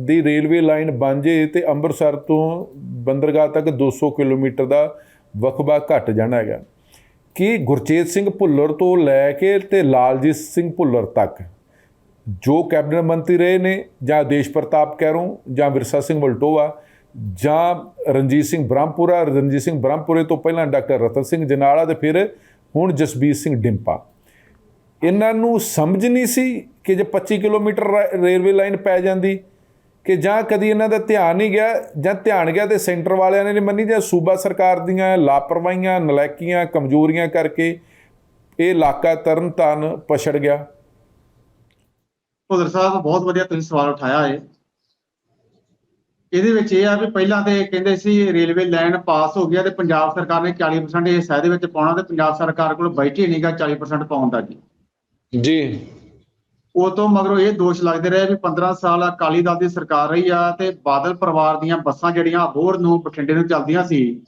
ਦੀ ਰੇਲਵੇ ਲਾਈਨ ਬਣ ਜੇ ਤੇ ਅੰਮ੍ਰਿਤਸਰ ਤੋਂ ਬੰਦਰਗਾਹ ਤੱਕ 200 ਕਿਲੋਮੀਟਰ ਦਾ ਵਕਬਾ ਘਟ ਜਾਣਾ ਹੈਗਾ, ਕਿ ਗੁਰਚੇਤ ਸਿੰਘ ਭੁੱਲਰ ਤੋਂ ਲੈ ਕੇ ਤੇ ਲਾਲਜੀਤ ਸਿੰਘ ਭੁੱਲਰ ਤੱਕ, ਜੋ ਕੈਬਨਿਟ ਮੰਤਰੀ ਰਹੇ ਨੇ, ਜਾਂ ਦੇਸ਼ ਪ੍ਰਤਾਪ ਕਹਿਰੋਂ ਜਾਂ ਵਿਰਸਾ ਸਿੰਘ ਵਲਟੋਆ, ਜਾਂ ਰਣਜੀਤ ਸਿੰਘ ਬ੍ਰਹਮਪੁਰਾ, ਰਣਜੀਤ ਸਿੰਘ ਬ੍ਰਹਮਪੁਰੇ ਤੋਂ ਪਹਿਲਾਂ ਡਾਕਟਰ ਰਤਨ ਸਿੰਘ ਜਨਾਲਾ ਤੇ ਫਿਰ ਹੁਣ ਜਸਬੀਰ ਸਿੰਘ ਡਿੰਪਾ। ਇਹਨਾਂ ਨੂੰ ਸਮਝ ਨਹੀਂ ਸੀ ਕਿ ਜੇ 25 ਕਿਲੋਮੀਟਰ ਰੇਲਵੇ ਲਾਈਨ ਪੈ ਜਾਂਦੀ, ਕਿ ਜਾਂ ਕਦੀ ਇਹਨਾਂ ਦਾ ਧਿਆਨ ਨਹੀਂ ਗਿਆ, ਜਾਂ ਧਿਆਨ ਗਿਆ ਤੇ ਸੈਂਟਰ ਵਾਲਿਆਂ ਨੇ ਨਹੀਂ ਮੰਨੀ, ਜਾਂ ਸੂਬਾ ਸਰਕਾਰ ਦੀਆਂ ਲਾਪਰਵਾਹੀਆਂ ਨਲਾਇਕੀਆਂ ਕਮਜ਼ੋਰੀਆਂ ਕਰਕੇ ਇਹ ਇਲਾਕਾ ਤਰਨਤਾਰਨ ਪਛੜ ਗਿਆ। ਭੁੱਲਰ ਸਾਹਿਬ, ਬਹੁਤ ਵਧੀਆ ਤੁਸੀਂ ਸਵਾਲ ਉਠਾਇਆ ਹੈ ਇਹਦੇ ਵਿੱਚ ਇਹ ਆ ਵੀ ਪਹਿਲਾਂ ਤੇ ਕਹਿੰਦੇ ਸੀ ਰੇਲਵੇ ਲਾਈਨ ਪਾਸ ਹੋ ਗਿਆ ਤੇ ਪੰਜਾਬ ਸਰਕਾਰ ਨੇ 40% ਹਿੱਸਾ ਇਹਦੇ ਵਿੱਚ ਪਾਉਣਾ ਤੇ ਪੰਜਾਬ ਸਰਕਾਰ ਕੋਲ ਬਜਟ ਹੀ ਨਹੀਂਗਾ 40% ਪਾਉਣ ਦਾ ਜੀ। ਜੀ। ਉਹ ਤੋਂ ਮਗਰੋਂ ਇਹ ਦੋਸ਼ ਲੱਗਦੇ ਰਹੇ ਵੀ 15 ਸਾਲ ਅਕਾਲੀ ਦਲ ਦੀ ਸਰਕਾਰ ਰਹੀ ਆ ਤੇ ਬਾਦਲ ਪਰਿਵਾਰ ਦੀਆਂ ਬੱਸਾਂ ਜਿਹੜੀਆਂ ਹੋਰ ਨੂੰ ਬਠਿੰਡੇ ਨੂੰ ਚੱਲਦੀਆਂ ਸੀ।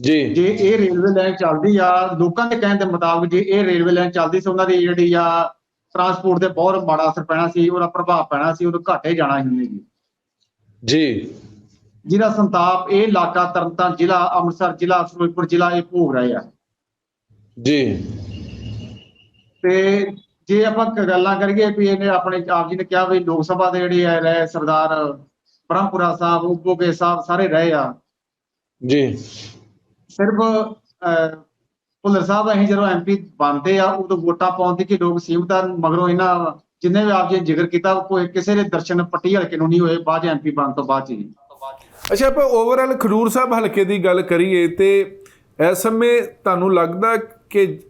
ਜੀ। ਜੇ ਇਹ ਰੇਲਵੇ ਲਾਈਨ ਚੱਲਦੀ ਆ ਲੋਕਾਂ ਦੇ ਕਹਿਣ ਦੇ ਮੁਤਾਬਕ ਜੇ ਇਹ ਰੇਲਵੇ ਲਾਈਨ ਚੱਲਦੀ ਸੀ ਉਹਨਾਂ ਦੀ ਜਿਹੜੀ ਆ ਟਰਾਂਸਪੋਰਟ ਤੇ ਬਹੁਤ ਮਾੜਾ ਅਸਰ ਪੈਣਾ ਸੀ ਉਹਦਾ ਪ੍ਰਭਾਵ ਪੈਣਾ ਸੀ ਉਦੋਂ ਘਾਟੇ ਜਾਣਾ ਸੀ ਉਹਨੇ ਜੀ। ਜੀ। ਜਿਹਦਾ ਸੰਤਾਪ ਇਹ ਇਲਾਕਾ ਤਰਨਤਾਰਨ ਜ਼ਿਲ੍ਹਾ ਅੰਮ੍ਰਿਤਸਰ ਜ਼ਿਲ੍ਹਾ ਫਿਰੋਜ਼ਪੁਰ ਜ਼ਿਲ੍ਹਾ ਇਹ ਭੋਗ ਰਹੇ ਆ। ਜੀ। ਤੇ ਜੇ ਆਪਾਂ ਗੱਲਾਂ ਕਰੀਏ ਵੀ ਇਹਨੇ ਆਪਣੇ ਆਪ ਜੀ ਨੇ ਕਿਹਾ ਵੀ ਲੋਕ ਸਭਾ ਦੇ ਜਿਹੜੇ ਆ ਰਹੇ ਸਰਦਾਰ ਬ੍ਰਹਮਪੁਰਾ ਸਾਹਿਬ ਉਪੋਗੇ ਸਾਹਿਬ ਸਾਰੇ ਰਹੇ ਆ। ਜੀ। ਸਿਰਫ ਭੁੱਲਰ ਸਾਹਿਬ ਅਸੀਂ ਜਦੋਂ ਐਮਪੀ ਬਣਦੇ ਆ ਉਦੋਂ ਵੋਟਾਂ ਪਾਉਣ ਦੀ ਕਿ ਲੋਕ ਸੀਮਤ ਮਗਰੋਂ ਇਹਨਾਂ ਜਿੰਨੇ ਵੀ ਆਪ ਜੀ ਨੇ ਜ਼ਿਕਰ ਕੀਤਾ ਕੋਈ ਕਿਸੇ ਦੇ ਦਰਸ਼ਨ ਪੱਟੀ ਹਲਕੇ ਨੂੰ ਨਹੀਂ ਹੋਏ ਬਾਅਦ ਐਮਪੀ ਬਣਨ ਤੋਂ ਬਾਅਦ ਜੀ ਅੱਛਾ ਆਪਾਂ ਓਵਰਆਲ ਖਡੂਰ ਸਾਹਿਬ ਹਲਕੇ ਦੀ ਗੱਲ ਕਰੀਏ ਤੇ ਇਸ ਸਮੇਂ ਤੁਹਾਨੂੰ ਲੱਗਦਾ ਕਿ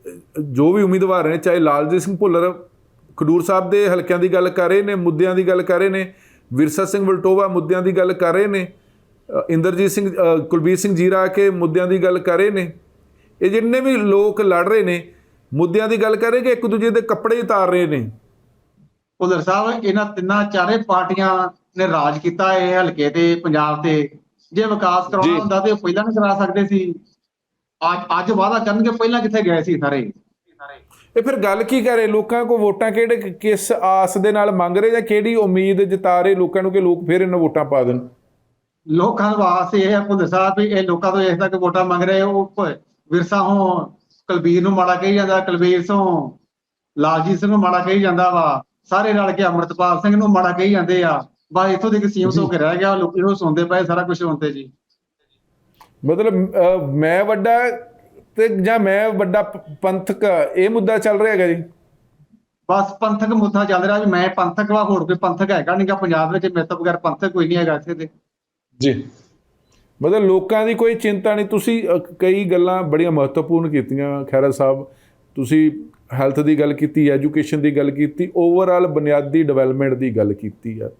ਜੋ ਵੀ ਉਮੀਦਵਾਰ ਨੇ ਚਾਹੇ ਲਾਲਜੀਤ ਸਿੰਘ ਭੁੱਲਰ ਖਡੂਰ ਸਾਹਿਬ ਦੇ ਹਲਕਿਆਂ ਦੀ ਗੱਲ ਕਰ ਰਹੇ ਨੇ ਮੁੱਦਿਆਂ ਦੀ ਗੱਲ ਕਰ ਰਹੇ ਨੇ ਵਿਰਸਾ ਸਿੰਘ ਵਲਟੋਵਾ ਮੁੱਦਿਆਂ ਦੀ ਗੱਲ ਕਰ ਰਹੇ ਨੇ ਇੰਦਰਜੀਤ ਸਿੰਘ ਕੁਲਬੀਰ ਸਿੰਘ ਜੀਰਾ ਕੇ ਮੁੱਦਿਆਂ ਦੀ ਗੱਲ ਕਰ ਰਹੇ ਨੇ। ਇਹ ਜਿੰਨੇ ਵੀ ਲੋਕ ਲੜ ਰਹੇ ਨੇ ਮੁੱਦਿਆਂ ਦੀ ਗੱਲ ਕਰ ਰਹੇ ਕਿ ਇੱਕ ਦੂਜੇ ਦੇ ਕੱਪੜੇ ਉਤਾਰ ਰਹੇ ਨੇ? ਭੁੱਲਰ ਸਾਹਿਬ ਇਹਨਾਂ ਤਿੰਨਾਂ ਚਾਰੇ ਪਾਰਟੀਆਂ ਨੇ ਰਾਜ ਕੀਤਾ ਇਹ ਹਲਕੇ ਤੇ ਪੰਜਾਬ ਤੇ। ਜੇ ਵਿਕਾਸ। ਕਰਾਉਣਾ ਹੁੰਦਾ ਤੇ ਉਹ ਪਹਿਲਾਂ ਨਹੀਂ ਕਰਾ ਸਕਦੇ ਸੀ। ਅੱਜ ਅੱਜ ਵਾਅਦਾ ਕਰਨਗੇ ਪਹਿਲਾਂ ਕਿੱਥੇ ਗਏ ਸੀ ਸਾਰੇ? ਇਹ ਫਿਰ ਗੱਲ ਕੀ ਕਰੇ? ਲੋਕਾਂ ਕੋ ਵੋਟਾਂ ਕਿਹੜੇ ਕਿਸ ਆਸ ਦੇ ਨਾਲ ਮੰਗ ਰਹੇ ਜਾਂ ਕਿਹੜੀ ਉਮੀਦ ਜਤਾ ਰਹੇ ਲੋਕਾਂ ਨੂੰ ਕਿ ਲੋਕ ਫਿਰ ਇਹਨਾਂ ਵੋਟਾਂ ਪਾ ਦੇਣ? ਲੋਕਾਂ ਦਾ ਆਸ ਇਹ ਹੈ ਭੁੱਲਰ ਸਾਹਿਬ ਵੀ ਇਹ ਲੋਕਾਂ ਤੋਂ ਇਸ ਤੱਕ ਵੋਟਾਂ ਮੰਗ ਰਹੇ ਉਹ ਵਿਰਸਾ ਹੋਂ ਕੁਲਬੀਰ ਨੂੰ ਮਾੜਾ ਕਹੀ ਜਾਂਦਾ ਕੁਲਬੀਰ ਤੋਂ ਲਾਲਜੀਤ ਸਿੰਘ ਨੂੰ ਮਾੜਾ ਕਹੀ ਜਾਂਦਾ ਵਾ। ਸਾਰੇ ਰਲ ਕੇ ਅੰਮ੍ਰਿਤਪਾਲ ਸਿੰਘ ਨੂੰ ਮਾੜਾ ਕਹੀ ਜਾਂਦੇ ਆ। ਬਸ ਇੱਥੋਂ ਦੀ ਸੀਮਤ ਹੋ ਕੇ ਰਹਿ ਗਿਆ। ਲੋਕੀ ਉਹ ਸੁਣਦੇ ਪਏ ਸਾਰਾ ਕੁਝ ਸੁਣਦੇ ਜੀ। ਮਤਲਬ ਮੈਂ ਵੱਡਾ ਤੇ ਜਾਂ ਮੈਂ ਵੱਡਾ ਪੰਥਕ ਇਹ ਮੁੱਦਾ ਚੱਲ ਰਿਹਾ ਹੈਗਾ ਜੀ? ਬਸ ਪੰਥਕ ਮੁੱਦਾ ਚੱਲ ਰਿਹਾ ਵੀ ਮੈਂ ਪੰਥਕ ਵਾ ਹੋਰ ਕੋਈ ਪੰਥਕ ਹੈਗਾ ਨਹੀਂਗਾ ਪੰਜਾਬ ਵਿੱਚ। ਮੇਰੇ ਤੋਂ ਬਗੈਰ ਪੰਥਕ ਕੋਈ ਨਹੀਂ ਹੈਗਾ ਇੱਥੇ ਤੇ। ਜੀ। ਮਤਲਬ ਲੋਕਾਂ ਦੀ ਕੋਈ ਚਿੰਤਾ ਨਹੀਂ ਤੁਸੀਂ ਕਈ ਗੱਲਾਂ ਬੜੀਆਂ ਮਹੱਤਵਪੂਰਨ ਕੀਤੀਆਂ ਖੈਰਾ ਸਾਹਿਬ। ਤੁਸੀਂ ਹੈਲਥ ਦੀ ਗੱਲ ਕੀਤੀ ਐਜੂਕੇਸ਼ਨ ਦੀ ਗੱਲ ਕੀਤੀ ਓਵਰਆਲ ਬੁਨਿਆਦੀ ਡਿਵੈਲਪਮੈਂਟ ਦੀ ਗੱਲ ਕੀਤੀ ਆ।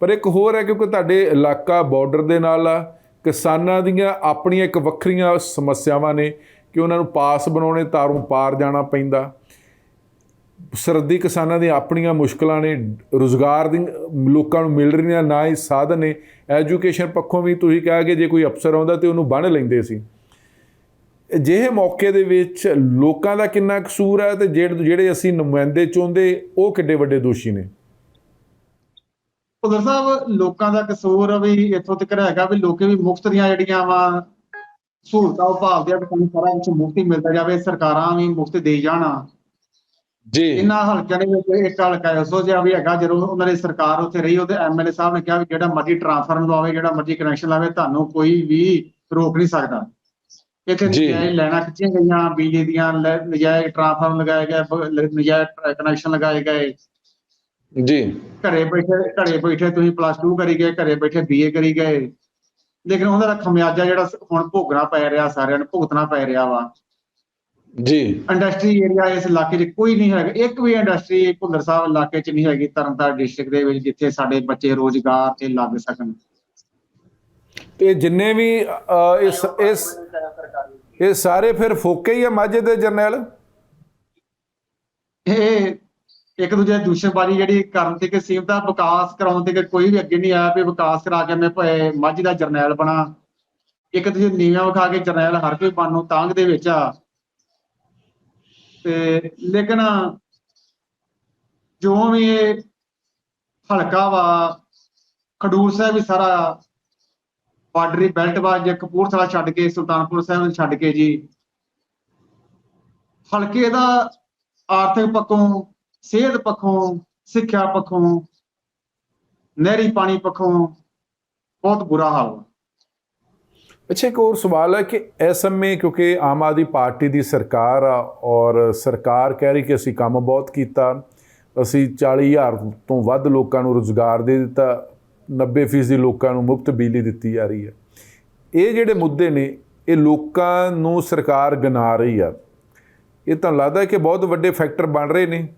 ਪਰ ਇੱਕ ਹੋਰ ਹੈ ਕਿਉਂਕਿ ਤੁਹਾਡੇ ਇਲਾਕਾ ਬਾਰਡਰ ਦੇ ਨਾਲ ਆ ਕਿਸਾਨਾਂ ਦੀਆਂ ਆਪਣੀਆਂ ਇੱਕ ਵੱਖਰੀਆਂ ਸਮੱਸਿਆਵਾਂ ਨੇ ਕਿ ਉਹਨਾਂ ਨੂੰ ਪਾਸ ਬਣਾਉਣੇ, ਤਾਰੋਂ ਪਾਰ ਜਾਣਾ ਪੈਂਦਾ। ਸਰਦੀ ਕਿਸਾਨਾਂ ਦੀਆਂ ਆਪਣੀਆਂ ਮੁਸ਼ਕਲਾਂ ਨੇ, ਰੋਜ਼ਗਾਰ ਦੀ ਲੋਕਾਂ ਨੂੰ ਮਿਲ ਰਹੀਆਂ ਨਾ ਹੀ ਸਾਧਨ ਨੇ। ਐਜੂਕੇਸ਼ਨ ਪੱਖੋਂ ਵੀ ਤੁਸੀਂ ਕਿਹਾ ਕਿ ਜੇ ਕੋਈ ਅਫਸਰ ਆਉਂਦਾ ਤੇ ਉਹਨੂੰ ਬੰਨ ਲੈਂਦੇ ਸੀ। ਅਜਿਹੇ ਮੌਕੇ ਦੇ ਵਿੱਚ ਲੋਕਾਂ ਦਾ ਕਿੰਨਾ ਕਸੂਰ ਹੈ ਤੇ ਜਿਹੜੇ ਜਿਹੜੇ ਅਸੀਂ ਨੁਮਾਇੰਦੇ ਚਾਹੁੰਦੇ ਉਹ ਕਿੱਡੇ ਵੱਡੇ ਦੋਸ਼ੀ ਨੇ? ਭੁੱਲਰ ਸਾਹਿਬ ਲੋਕਾਂ ਦਾ ਕਸੂਰ ਵੀ ਇੱਥੋਂ ਤੱਕ ਹੈਗਾ ਵੀ ਲੋਕੇ ਵੀ ਮੁਫਤ ਦੀਆਂ ਜਿਹੜੀਆਂ ਵਾ ਸਹੂਲਤਾਂ ਉਹ ਭਾਲਦੇ ਆ ਸਾਨੂੰ ਸਾਰਾ ਕੁਝ ਮੁਫਤ ਹੀ ਮਿਲਦਾ ਜਾਵੇ ਸਰਕਾਰਾਂ ਵੀ ਮੁਫਤ ਦੇ ਜਾਣ। ਜੀ। ਇਹਨਾਂ ਹਲਕਿਆਂ ਦੇ ਵਿੱਚ ਇੱਕ ਹਲਕਾ ਐਸੋ ਜਿਹਾ ਵੀ ਹੈਗਾ ਜਦੋਂ ਉਹਨਾਂ ਦੀ ਸਰਕਾਰ ਉੱਥੇ ਰਹੀ ਉਹਦੇ ਐਮਐਲਏ ਸਾਹਿਬ ਨੇ ਕਿਹਾ ਵੀ ਜਿਹੜਾ ਮਰਜ਼ੀ ਟ੍ਰਾਂਸਫਰ ਲਵਾਵੇ ਜਿਹੜਾ ਮਰਜ਼ੀ ਕਨੈਕਸ਼ਨ ਲਾਵੇ ਤੁਹਾਨੂੰ ਕੋਈ ਵੀ ਰੋਕ ਨਹੀਂ ਸਕਦਾ। ਇੱਥੇ। ਨਜਾਇਜ਼ ਲੈਣਾ ਖਿੱਚੀਆਂ ਗਈਆਂ ਬਿਜਲੀ ਦੀਆਂ ਨਜਾਇਜ਼ ਟ੍ਰਾਂਸਫਾਰਮ ਲਗਾਏ ਗਏ ਨਜਾਇਜ਼ ਕਨੈਕਸ਼ਨ ਲਗਾਏ ਗਏ। ਜੀ। ਘਰੇ ਬੈਠੇ ਘਰੇ ਬੈਠੇ ਤੁਸੀਂ ਪਲੱਸ 2 ਕਰੀ ਗਏ ਘਰੇ ਬੈਠੇ ਬੀਏ ਕਰੀ ਗਏ। ਲੇਕਿਨ ਉਹਦਾ ਦਾ ਖਮਿਆਜਾ ਜਿਹੜਾ ਹੁਣ ਭੋਗਣਾ ਪੈ ਰਿਹਾ ਸਾਰਿਆਂ ਨੂੰ ਭੁਗਤਣਾ ਪੈ ਰਿਹਾ ਵਾ। ਜੀ। ਇੰਡਸਟਰੀ ਏਰੀਆ ਇਸ ਇਲਾਕੇ 'ਚ ਕੋਈ ਨਹੀਂ ਹੈਗਾ। ਇੱਕ ਵੀ ਇੰਡਸਟਰੀ ਭੁੱਲਰ ਸਾਹਿਬ ਇਲਾਕੇ 'ਚ ਨਹੀਂ ਹੈਗੀ ਤਰਨਤਾਰਨ ਡਿਸਟ੍ਰਿਕਟ ਦੇ ਵਿੱਚ ਜਿੱਥੇ ਸਾਡੇ ਬੱਚੇ ਰੋਜ਼ਗਾਰ ਤੇ ਲੱਗ ਸਕਣ। ਤੇ ਜਿੰਨੇ ਵੀ ਇਸ ਇਸ ਇਹ ਸਾਰੇ ਫਿਰ ਫੋਕੇ ਹੀ ਆ ਮਾਝੇ ਦੇ ਜਰਨੈਲ? ਇਹ ਇੱਕ ਦੂਜੇ ਦੀ ਦੂਸ਼ਣਬਾਜ਼ੀ ਜਿਹੜੀ ਕਰਨ ਤੇ ਕਿ ਸੀਮਤ ਆ, ਵਿਕਾਸ ਕਰਾਉਣ ਤੇ ਕੋਈ ਵੀ ਅੱਗੇ ਨਹੀਂ ਆਇਆ ਵੀ ਵਿਕਾਸ ਕਰਾ ਕੇ ਮੈਂ ਮਾਝੀ ਦਾ ਜਰਨੈਲ ਬਣਾ। ਇੱਕ ਦੂਜੇ ਨੀਵਾਂ ਵਿਖਾ ਕੇ ਜਰਨੈਲ ਹਰ ਕੋਈ ਬਣ ਨੂੰ ਤਾਂਗ ਦੇ ਵਿੱਚ ਆ। ਤੇ ਲੇਕਿਨ ਜੋ ਵੀ ਇਹ ਹਲਕਾ ਵਾ, ਖਡੂਰ ਸਾਹਿਬ ਵੀ ਸਾਰਾ ਬਾਰਡਰੀ ਬੈਲਟ ਵਾ, ਜੇ ਕਪੂਰਥਲਾ ਛੱਡ ਕੇ, ਸੁਲਤਾਨਪੁਰ ਸਾਹਿਬ ਨੂੰ ਛੱਡ ਕੇ ਜੀ। ਹਲਕੇ ਦਾ ਆਰਥਿਕ ਪੱਖੋਂ ਸਿਹਤ ਪੱਖੋਂ, ਸਿੱਖਿਆ ਪੱਖੋਂ, ਨਹਿਰੀ ਪਾਣੀ ਪੱਖੋਂ ਬਹੁਤ ਬੁਰਾ ਹਾਲ ਵਾ ਅੱਛਾ, ਇੱਕ ਹੋਰ ਸਵਾਲ ਹੈ ਕਿ ਇਸ ਸਮੇਂ ਕਿਉਂਕਿ ਆਮ ਆਦਮੀ ਪਾਰਟੀ ਦੀ ਸਰਕਾਰ ਆ ਔਰ ਸਰਕਾਰ ਕਹਿ ਰਹੀ ਕਿ ਅਸੀਂ ਕੰਮ ਬਹੁਤ ਕੀਤਾ, ਅਸੀਂ 40000 ਤੋਂ ਵੱਧ ਲੋਕਾਂ ਨੂੰ ਰੋਜ਼ਗਾਰ ਦੇ ਦਿੱਤਾ 90% ਲੋਕਾਂ ਨੂੰ ਮੁਫਤ ਬਿਜਲੀ ਦਿੱਤੀ ਜਾ ਰਹੀ ਹੈ। ਇਹ ਜਿਹੜੇ ਮੁੱਦੇ ਨੇ, ਇਹ ਲੋਕਾਂ ਨੂੰ ਸਰਕਾਰ ਗਨਾ ਰਹੀ ਆ। ਇਹ ਤਾਂ ਲੱਗਦਾ ਕਿ ਬਹੁਤ ਵੱਡੇ ਫੈਕਟਰ ਬਣ ਰਹੇ ਨੇ।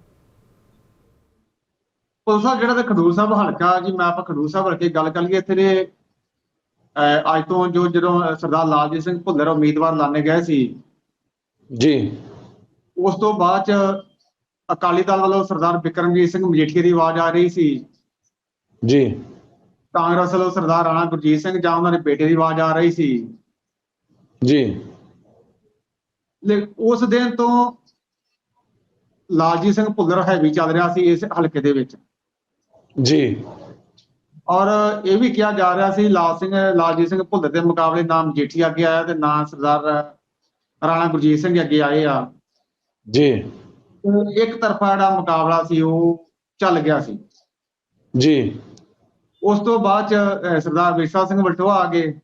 ਸਾਹਿਬ ਜਿਹੜਾ ਤੇ ਖਡੂਰ ਸਾਹਿਬ ਹਲਕਾ ਜੀ ਮੈਂ ਆਪਾਂ ਖਡੂਰ ਸਾਹਿਬ ਹਲਕੇ ਗੱਲ ਕਰ ਲਈਏ ਇੱਥੇ ਦੇ ਅੱਜ ਤੋਂ ਜੋ ਜਦੋਂ ਸਰਦਾਰ ਲਾਲਜੀਤ ਸਿੰਘ ਭੁੱਲਰ ਉਮੀਦਵਾਰ ਲਾਣੇ ਗਏ ਸੀ। ਜੀ। ਉਸ ਤੋਂ ਬਾਅਦ ਚ ਅਕਾਲੀ ਦਲ ਵੱਲੋਂ ਸਰਦਾਰ ਬਿਕਰਮਜੀਤ ਸਿੰਘ ਮਜੀਠੀਆ ਦੀ ਆਵਾਜ਼ ਆ ਰਹੀ ਸੀ। ਜੀ। ਕਾਂਗਰਸ ਵੱਲੋਂ ਸਰਦਾਰ ਰਾਣਾ ਗੁਰਜੀਤ ਸਿੰਘ ਜਾਂ ਉਹਨਾਂ ਦੇ ਬੇਟੇ ਦੀ ਆਵਾਜ਼ ਆ ਰਹੀ ਸੀ। ਜੀ। ਲੇ ਉਸ ਦਿਨ ਤੋਂ ਲਾਲਜੀਤ ਸਿੰਘ ਭੁੱਲਰ ਹੈਵੀ ਚੱਲ ਰਿਹਾ ਸੀ ਇਸ ਹਲਕੇ ਦੇ ਵਿੱਚ। ਜੀ। ਔਰ ਇਹ ਵੀ ਕਿਹਾ ਜਾ ਰਿਹਾ ਸੀ ਲਾਲ ਸਿੰਘ ਲਾਲਜੀਤ ਸਿੰਘ ਭੁੱਲਰ ਦੇ ਮੁਕਾਬਲੇ ਨਾਮ ਜੇਠੀ ਅੱਗੇ ਆਇਆ ਤੇ ਨਾ ਸਰਦਾਰ ਰਾਣਾ ਗੁਰਜੀਤ ਸਿੰਘ ਅੱਗੇ ਆਏ ਆ। ਜੀ। ਇੱਕ ਤਰਫਾ ਜਿਹੜਾ ਮੁਕਾਬਲਾ ਸੀ ਉਹ ਚੱਲ ਗਿਆ ਸੀ। ਜੀ। ਉਸ ਤੋਂ ਬਾਅਦ ਚ ਸਰਦਾਰ ਵਿਰਸਾ ਸਿੰਘ ਵਲਟੋਆ ਆ ਗਏ।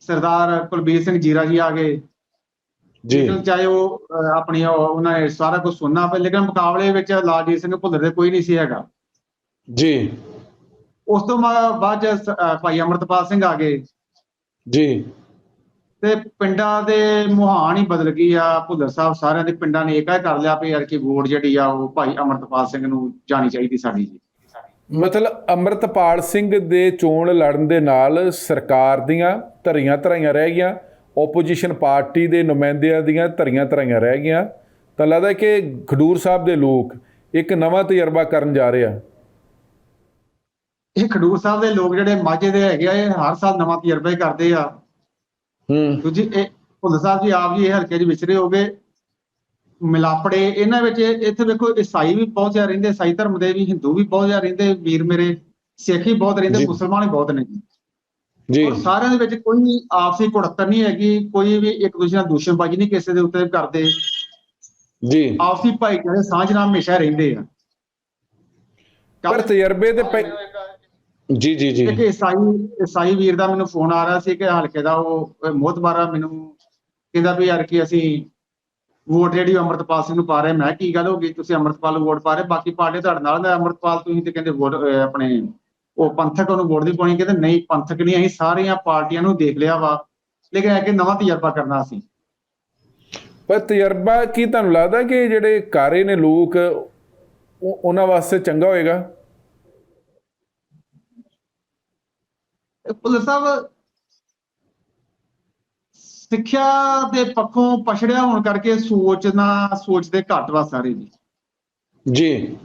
ਸਰਦਾਰ ਕੁਲਬੀਰ ਸਿੰਘ ਜੀਰਾ ਜੀ ਆ ਗਏ। ਜੀ। ਲੇਕਿਨ ਚਾਹੇ ਉਹ ਆਪਣੀ ਉਹ- ਉਹਨਾਂ ਨੇ ਸਾਰਾ ਕੁਝ ਸੁਣਨਾ ਪਿਆ ਲੇਕਿਨ ਮੁਕਾਬਲੇ ਵਿੱਚ ਲਾਲਜੀਤ ਸਿੰਘ ਭੁੱਲਰ ਦੇ ਕੋਈ ਨਹੀਂ ਸੀ ਹੈਗਾ। ਜੀ। ਉਸ ਤੋਂ ਬਾਅਦ ਭਾਈ ਅਮਰਤਪਾਲ ਸਿੰਘ ਆ ਗਏ। ਜੀ। ਤੇ ਪਿੰਡਾਂ ਦੇ ਮੁਹਾਨ ਹੀ ਬਦਲ ਗਈ ਆ। ਭੁੱਲਰ ਸਾਹਿਬ ਸਾਰਿਆਂ ਦੇ ਪਿੰਡਾਂ ਨੇ ਏਕਾ ਕਰ ਲਿਆ ਵੀ ਯਾਰ ਕਿ ਵੋਟ ਜਿਹੜੀ ਆ ਉਹ ਭਾਈ ਅਮਰਤਪਾਲ ਸਿੰਘ ਨੂੰ ਜਾਣੀ ਚਾਹੀਦੀ ਸਾਡੀ ਜੀ। ਮਤਲਬ ਅੰਮ੍ਰਿਤਪਾਲ ਸਿੰਘ ਦੇ ਚੋਣ ਲੜਨ ਦੇ ਨਾਲ ਸਰਕਾਰ ਦੀਆਂ ਧਰੀਆਂ ਧਰਾਈਆਂ ਰਹਿ ਗਈਆਂ ਆਪੋਜੀਸ਼ਨ ਪਾਰਟੀ ਦੇ ਨੁਮਾਇੰਦਿਆਂ ਦੀਆਂ ਧਰੀਆਂ ਧਰਾਈਆਂ ਰਹਿ ਗਈਆਂ। ਤਾਂ ਲੱਗਦਾ ਕਿ ਖਡੂਰ ਸਾਹਿਬ ਦੇ ਲੋਕ ਇੱਕ ਨਵਾਂ ਤਜਰਬਾ ਕਰਨ ਜਾ ਰਹੇ ਆ। ਇਹ ਖਡੂਰ ਸਾਹਿਬ ਦੇ ਲੋਕ ਜਿਹੜੇ ਮਾਝੇ ਦੇ ਹੈਗੇ ਆ ਇਹ ਹਰ ਸਾਲ ਨਵਾਂ ਤਜਰਬਾ ਹੀ ਕਰਦੇ ਆ। ਹੂੰ। ਦੂਜੀ ਇਹ ਭੁੱਲਰ ਸਾਹਿਬ ਜੀ ਆਪ ਜੀ ਇਹ ਹਲਕੇ 'ਚ ਵਿਚਰੇ ਹੋਗੇ। ਮਿਲਾਪੜੇ ਇਹਨਾਂ ਵਿੱਚ ਇੱਥੇ ਵੇਖੋ ਈਸਾਈ ਵੀ ਬਹੁਤ ਜ਼ਿਆਦਾ ਰਹਿੰਦੇ ਈਸਾਈ ਧਰਮ ਦੇ ਵੀ ਹਿੰਦੂ ਵੀ ਬਹੁਤ ਜ਼ਿਆਦਾ ਰਹਿੰਦੇ ਵੀਰ ਮੇਰੇ ਸਿੱਖ ਵੀ ਬਹੁਤ ਰਹਿੰਦੇ। ਮੁਸਲਮਾਨ ਵੀ ਬਹੁਤ ਨੇ ਜੀ। ਔਰ ਸਾਰਿਆਂ ਦੇ ਵਿੱਚ ਕੋਈ ਆਪਸੀ ਕੁੜੱਤਣ ਨਹੀਂ ਹੈਗੀ ਕੋਈ ਵੀ ਇੱਕ ਦੂਜੇ ਨਾਲ ਦੁਸ਼ਮਣਬਾਜ਼ੀ ਨਹੀਂ ਕਿਸੇ ਦੇ ਉੱਤੇ ਕਰਦੇ। ਜੀ। ਆਪਸੀ ਭਾਈਚਾਰੇ ਸਾਂਝ ਨਾਲ ਹਮੇਸ਼ਾ ਰਹਿੰਦੇ ਆ। ਪਰ ਤਜਰਬੇ ਦੇ ਪੈ- ਜੀ ਜੀ ਜੀ। ਇੱਕ ਈਸਾਈ ਈਸਾਈ ਵੀਰ ਦਾ ਮੈਨੂੰ ਫੋਨ ਆ ਰਿਹਾ ਸੀ ਕਿ ਹਲਕੇ ਦਾ ਉਹ ਮੋਹਤਬਾਰਾ ਮੈਨੂੰ ਕਹਿੰਦਾ ਵੀ ਯਾਰ ਕਿ ਅਸੀਂ ਵੋਟ ਜਿਹੜੀ ਉਹ ਅੰਮ੍ਰਿਤਪਾਲ ਸਿੰਘ ਨੂੰ ਪਾ ਰਹੇ। ਮੈਂ ਕੀ ਗੱਲ ਹੋ ਗਈ? ਤੁਸੀਂ ਅੰਮ੍ਰਿਤਪਾਲ ਨੂੰ ਵੋਟ ਪਾ ਰਹੇ? ਬਾਕੀ ਪਾਰਟੀ ਤੁਹਾਡੇ ਨਾਲ ਨੇ। ਅੰਮ੍ਰਿਤਪਾਲ ਤੁਸੀਂ ਤੇ ਕਹਿੰਦੇ ਵੋਟ ਆਪਣੇ ਉਹ ਪੰਥਕ ਉਹਨੂੰ ਵੋਟ ਨਹੀਂ ਪਾਉਣੀ। ਕਹਿੰਦੇ ਨਹੀਂ ਪੰਥਕ ਨਹੀਂ ਅਸੀਂ ਸਾਰੀਆਂ ਪਾਰਟੀਆਂ ਨੂੰ ਦੇਖ ਲਿਆ ਵਾ। ਲੇਕਿਨ ਇਹ ਕਿ ਨਵਾਂ ਤਜਰਬਾ ਕਰਨਾ ਸੀ ਪਰ ਤਜਰਬਾ ਕੀ ਤੁਹਾਨੂੰ ਲੱਗਦਾ ਕਿ ਜਿਹੜੇ ਕਾਰੇ ਨੇ ਲੋਕ ਉਹ- ਉਹਨਾਂ ਵਾਸਤੇ ਚੰਗਾ ਹੋਏਗਾ? ਪੁਲਿਸ ਸਾਹਿਬ ਸਿੱਖਿਆ ਦੇ ਪੱਖੋਂ ਪਛੜਿਆ ਹੋਣ ਕਰਕੇ ਸੋਚਣਾ ਸੋਚਦੇ ਘੱਟ ਵਾ ਸਾਰੇ ਜੀ। ਜੀ।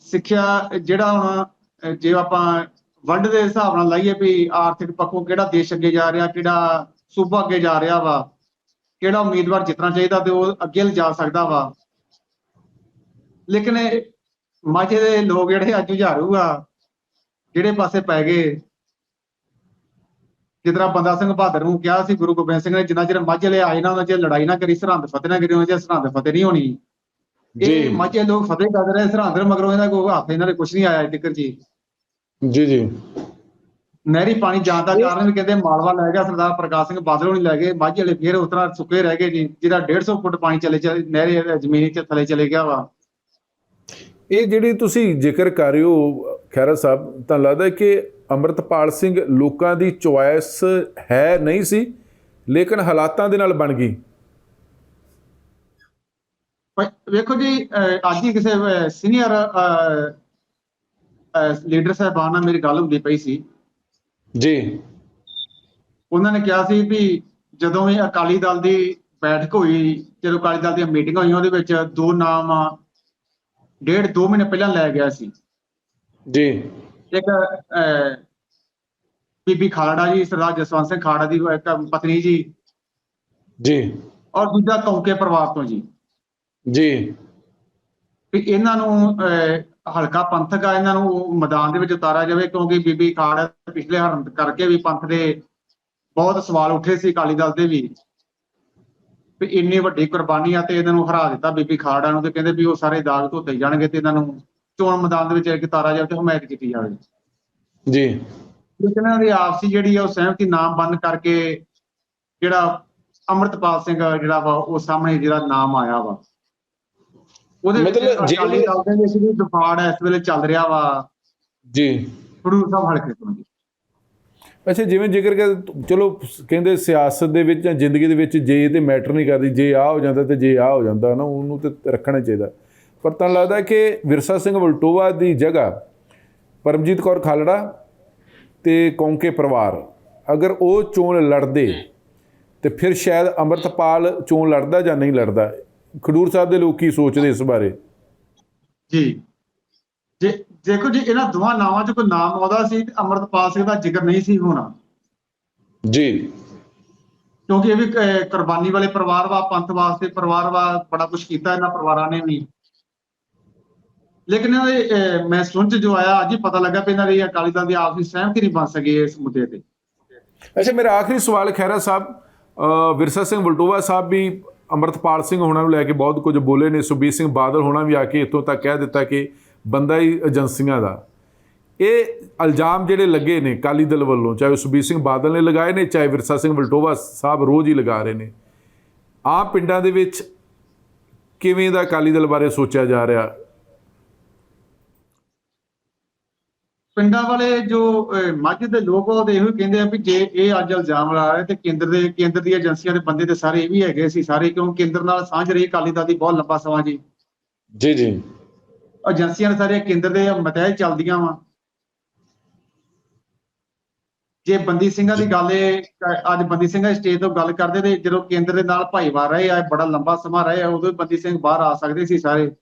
ਸਿੱਖਿਆ ਜਿਹੜਾ ਹੁਣ ਜੇ ਆਪਾਂ ਵਰਲਡ ਦੇ ਹਿਸਾਬ ਨਾਲ ਲਾਈਏ ਵੀ ਆਰਥਿਕ ਪੱਖੋਂ ਕਿਹੜਾ ਦੇਸ਼ ਅੱਗੇ ਜਾ ਰਿਹਾ ਕਿਹੜਾ ਸੂਬਾ ਅੱਗੇ ਜਾ ਰਿਹਾ ਵਾ ਕਿਹੜਾ ਉਮੀਦਵਾਰ ਜਿੱਤਣਾ ਚਾਹੀਦਾ ਤੇ ਉਹ ਅੱਗੇ ਲਿਜਾ ਸਕਦਾ ਵਾ। ਲੇਕਿਨ ਮਾਝੇ ਦੇ ਲੋਕ ਜਿਹੜੇ ਅੱਜ ਹਜ਼ਾਰੂ ਆ ਜਿਹੜੇ ਪਾਸੇ ਪੈ ਗਏ? ਜਿਤਨਾ ਬੰਦਾ ਸਿੰਘ ਬਹਾਦਰ ਨੂੰ ਕਿਹਾ ਸੀ ਗੁਰੂ ਗੋਬਿੰਦ ਸਿੰਘ ਨੇ ਜਿੰਨਾ ਚਿਰ ਮਾਝੇ ਲਈ ਆਏ ਨਾ ਉਹਨਾਂ ਚਿਰ ਲੜਾਈ ਨਾ ਕਰੀ ਸਰਹੰਦ ਫਤਿਹ ਨਾ ਕਰੀ ਉਹਨਾਂ ਚਿਰ ਸਰਹੰਦ ਫਤਿਹ ਨਹੀਂ ਹੋਣੀ। ਇਹ। ਮਾਝੇ ਲੋਕ ਫਤਿਹ ਕਰ ਰਹੇ ਸਰਹੰਦ ਮਗਰੋਂ ਇਹਦਾ ਕੋਈ ਹੱਥ ਇਹਨਾਂ ਦੇ ਕੁਝ ਨਹੀਂ ਆਇਆ ਤੱਕ ਜੀ। ਜੀ ਜੀ। ਨਹਿਰੀ ਪਾਣੀ ਜਾਣ ਦਾ ਕਾਰਨ ਵੀ ਕਹਿੰਦੇ ਮਾਲਵਾ ਲੈ ਗਿਆ ਸਰਦਾਰ ਪ੍ਰਕਾਸ਼ ਸਿੰਘ ਬਾਦਲ ਹੋਣੀ ਲੈ ਗਏ ਮਾਝੇ ਵਾਲੇ ਫੇਰ ਉਸ ਤਰ੍ਹਾਂ ਸੁੱਕੇ ਰਹਿ ਗਏ ਜੀ ਜਿਹਦਾ 150 ਫੁੱਟ ਪਾਣੀ ਚਲੇ ਚਲੇ ਨਹਿਰੀ ਜ਼ਮੀਨੀ ਚ ਥੱਲੇ ਚਲੇ ਗਿਆ ਵਾ। ਇਹ ਜਿਹੜੀ ਤੁਸੀਂ ਜ਼ਿਕਰ ਕਰ ਰਹੇ ਹੋ ਖੈਰਾ ਸਾਹਿਬ ਤਾਂ ਲੱਗਦਾ ਕਿ ਅੰਮ੍ਰਿਤਪਾਲ ਸਿੰਘ ਲੋਕਾਂ ਦੀ ਚੁਆਇਸ ਹੈ ਨਹੀਂ ਸੀ ਲੇਕਿਨ ਹਾਲਾਤਾਂ ਦੇ ਨਾਲ ਬਣ ਗਈ। ਵੇਖੋ ਜੀ ਅੱਜ ਹੀ ਕਿਸੇ ਸੀਨੀਅਰ ਲੀਡਰ ਸਾਹਿਬਾਨ ਨਾਲ ਮੇਰੀ ਗੱਲ ਹੁੰਦੀ ਪਈ ਸੀ। ਜੀ। ਉਹਨਾਂ ਨੇ ਕਿਹਾ ਸੀ ਵੀ ਜਦੋਂ ਇਹ ਅਕਾਲੀ ਦਲ ਦੀ ਬੈਠਕ ਹੋਈ ਜਦੋਂ ਅਕਾਲੀ ਦਲ ਦੀਆਂ ਮੀਟਿੰਗਾਂ ਹੋਈਆਂ ਉਹਦੇ ਵਿੱਚ ਦੋ ਨਾਮ ਡੇਢ ਦੋ ਮਹੀਨੇ ਪਹਿਲਾਂ ਲੈ ਗਿਆ ਸੀ। ਜੀ। ਇੱਕ ਬੀਬੀ ਖਾਲੜਾ ਜੀ ਸਰਦਾਰ ਜਸਵੰਤ ਸਿੰਘ ਖਾਲੜਾ ਦੀ ਇੱਕ ਪਤਨੀ ਜੀ। ਜੀ। ਔਰ ਦੂਜਾ ਕੌਂਕੇ ਪਰਿਵਾਰ ਤੋਂ ਜੀ। ਜੀ। ਵੀ ਇਹਨਾਂ ਨੂੰ ਹਲਕਾ ਪੰਥਕ ਆ ਇਹਨਾਂ ਨੂੰ ਮੈਦਾਨ ਦੇ ਵਿੱਚ ਉਤਾਰਿਆ ਜਾਵੇ ਕਿਉਂਕਿ ਬੀਬੀ ਖਾੜ ਪਿਛਲੇ ਹਰਨ ਕਰਕੇ ਵੀ ਪੰਥ ਦੇ ਬਹੁਤ ਸਵਾਲ ਉੱਠੇ ਸੀ ਅਕਾਲੀ ਦਲ ਦੇ ਵੀ। ਵੀ ਇੰਨੀ ਵੱਡੀ ਕੁਰਬਾਨੀ ਆ ਤੇ ਇਹਨਾਂ ਨੂੰ ਹਰਾ ਦਿੱਤਾ ਬੀਬੀ ਖਾੜਾ ਨੂੰ ਤੇ ਕਹਿੰਦੇ ਵੀ ਉਹ ਸਾਰੇ ਦਾਗ ਧੋਤੇ ਜਾਣਗੇ ਤੇ ਇਹਨਾਂ ਨੂੰ ਚੋਣ ਮੈਦਾਨ ਦੇ ਵਿੱਚ ਇੱਕ ਤਾਰਾ ਜਾਵੇ ਤੇ ਹਮਾਇਤ ਕੀਤੀ ਜਾਵੇ। ਜੀ। ਲੇਕਿਨ ਇਹਨਾਂ ਦੀ ਆਪਸੀ ਜਿਹੜੀ ਆ ਉਹ ਸਹਿਮਤੀ ਨਾਮ ਬੰਦ ਕਰਕੇ ਜਿਹੜਾ ਅੰਮ੍ਰਿਤਪਾਲ ਸਿੰਘ ਜਿਹੜਾ ਵਾ ਉਹ ਸਾਹਮਣੇ ਜਿਹੜਾ ਨਾਮ ਆਇਆ ਵਾ। ਉਹਦੇ ਮਤਲਬ ਜੇ- ਅਕਾਲੀ ਦਲ ਦੇ ਵਿੱਚ ਵੀ ਦਫਾੜ ਇਸ ਵੇਲੇ ਚੱਲ ਰਿਹਾ ਵਾ। ਜੀ। ਖਡੂਰ ਸਾਹਿਬ ਹਲਕੇ ਤੋਂ ਜੀ। ਅੱਛਾ, ਜਿਵੇਂ ਜ਼ਿਕਰ ਕਰ ਚਲੋ ਕਹਿੰਦੇ ਸਿਆਸਤ ਦੇ ਵਿੱਚ ਜਾਂ ਜ਼ਿੰਦਗੀ ਦੇ ਵਿੱਚ ਜੇ ਇਹ ਤੇ ਮੈਟਰ ਨਹੀਂ ਕਰਦੀ, ਜੇ ਆ ਹੋ ਜਾਂਦਾ ਤੇ ਜੇ ਆ ਹੋ ਜਾਂਦਾ ਨਾ, ਉਹਨੂੰ ਤੇ ਰੱਖਣਾ ਚਾਹੀਦਾ। ਪਰ ਤਾਂ ਲੱਗਦਾ ਕਿ ਵਿਰਸਾ ਸਿੰਘ ਵਲਟੋਵਾ ਦੀ ਜਗ੍ਹਾ ਪਰਮਜੀਤ ਕੌਰ ਖਾਲੜਾ ਤੇ ਕੌਂਕੇ ਪਰਿਵਾਰ, ਅਗਰ ਉਹ ਚੋਣ ਲੜਦੇ ਤੇ ਫਿਰ ਸ਼ਾਇਦ ਅੰਮ੍ਰਿਤਪਾਲ ਚੋਣ ਲੜਦਾ ਜਾਂ ਨਹੀਂ ਲੜਦਾ, ਖਡੂਰ ਸਾਹਿਬ ਦੇ ਲੋਕ ਕੀ ਸੋਚਦੇ ਇਸ ਬਾਰੇ? ਜੀ, ਜੇ ਦੇਖੋ ਜੀ ਇਹਨਾਂ ਦੋਵਾਂ ਨਾਵਾਂ 'ਚ ਕੋਈ ਨਾਮ ਆਉਂਦਾ ਸੀ ਤੇ ਅੰਮ੍ਰਿਤਪਾਲ ਸਿੰਘ ਦਾ ਜ਼ਿਕਰ ਨਹੀਂ ਸੀ ਹੋਣਾ। ਜੀ। ਕਿਉਂਕਿ ਇਹ ਵੀ ਕੁਰਬਾਨੀ ਵਾਲੇ ਪਰਿਵਾਰ ਵਾ ਪੰਥ ਵਾਸਤੇ ਪਰਿਵਾਰ ਵਾ ਬੜਾ ਕੁਝ ਕੀਤਾ ਇਹਨਾਂ ਪਰਿਵਾਰਾਂ ਨੇ ਵੀ। ਲੇਕਿਨ ਅਹ, ਮੈਂ ਸੁਣ ਚ ਜੋ ਆਇਆ ਅੱਜ ਹੀ ਪਤਾ ਲੱਗਾ ਵੀ ਇਹਨਾਂ ਦੀ ਅਕਾਲੀ ਦਲ ਦੀ ਆਪਸੀ ਸਹਿਮਤੀ ਨਹੀਂ ਬਣ ਸਕੀ ਇਸ ਮੁੱਦੇ ਤੇ। ਅੱਛਾ ਮੇਰਾ ਆਖਰੀ ਸਵਾਲ ਖੈਰਾ ਸਾਹਿਬ ਅ, ਵਿਰਸਾ ਸਿੰਘ ਵਲਟੋਵਾ ਸਾਹਿਬ ਵੀ ਅਮਰਤਪਾਲ ਸਿੰਘ ਹੋਣਾ ਨੂੰ ਲੈ ਕੇ ਬਹੁਤ ਕੁਝ ਬੋਲੇ ਨੇ ਸੁਬੀਰ ਸਿੰਘ ਬਾਦਲ ਹੋਣਾ ਵੀ ਆ ਕੇ ਇੱਥੋਂ ਤੱਕ ਕਹਿ ਦਿੱਤਾ ਕਿ ਬੰਦਾ ਹੀ ਏਜੰਸੀਆਂ ਦਾ। ਇਹ ਇਲਜ਼ਾਮ ਜਿਹੜੇ ਲੱਗੇ ਨੇ ਕਾਲੀ ਦਲ ਵੱਲੋਂ ਚਾਹੇ ਸੁਬੀਰ ਸਿੰਘ ਬਾਦਲ ਨੇ ਲਗਾਏ ਨੇ ਚਾਹੇ ਵਿਰਸਾ ਸਿੰਘ ਵਲਟੋਵਾ ਸਾਹਿਬ ਰੋਜ਼ ਹੀ ਲਗਾ ਰਹੇ ਨੇ। ਆ ਪਿੰਡਾਂ ਦੇ ਵਿੱਚ ਕਿਵੇਂ ਦਾ ਕਾਲੀ ਦਲ ਬਾਰੇ ਸੋਚਿਆ ਜਾ ਰਿਹਾ? ਪਿੰਡਾਂ ਵਾਲੇ ਜੋ ਮਾਝੇ ਦੇ ਲੋਕ ਆ ਉਹ ਇਹੋ ਹੀ ਕਹਿੰਦੇ ਆ ਵੀ ਜੇ ਇਹ ਅੱਜ ਇਲਜ਼ਾਮ ਲਾ ਰਹੇ ਤੇ ਕੇਂਦਰ ਦੇ ਕੇਂਦਰ ਦੀਆਂ ਏਜੰਸੀਆਂ ਦੇ ਬੰਦੇ ਤੇ ਸਾਰੇ ਇਹ ਵੀ ਹੈਗੇ ਸੀ ਸਾਰੇ ਕਿਉਂ ਕੇਂਦਰ ਨਾਲ ਸਾਂਝ ਰਹੀ ਅਕਾਲੀ ਦਲ ਦੀ ਬਹੁਤ ਲੰਬਾ ਸਮਾਂ ਜੀ। ਜੀ ਜੀ। ਏਜੰਸੀਆਂ ਨੇ ਸਾਰੇ ਕੇਂਦਰ ਦੇ ਮਤਹਿ ਚੱਲਦੀਆਂ ਵਾ। ਜੇ ਬੰਦੀ ਸਿੰਘਾਂ ਦੀ ਗੱਲ ਅੱਜ ਬੰਦੀ ਸਿੰਘਾਂ ਸਟੇਜ ਤੋਂ ਗੱਲ ਕਰਦੇ ਤੇ ਜਦੋਂ ਕੇਂਦਰ ਦੇ ਨਾਲ ਭਾਈਵਾਲ ਰਹੇ ਆ ਬੜਾ ਲੰਬਾ ਸਮਾਂ ਰਹੇ ਆ ਉਦੋਂ ਬੰਦੀ ਸਿੰਘ ਬਾਹਰ ਆ ਸਕਦੇ ਸੀ ਸਾਰੇ।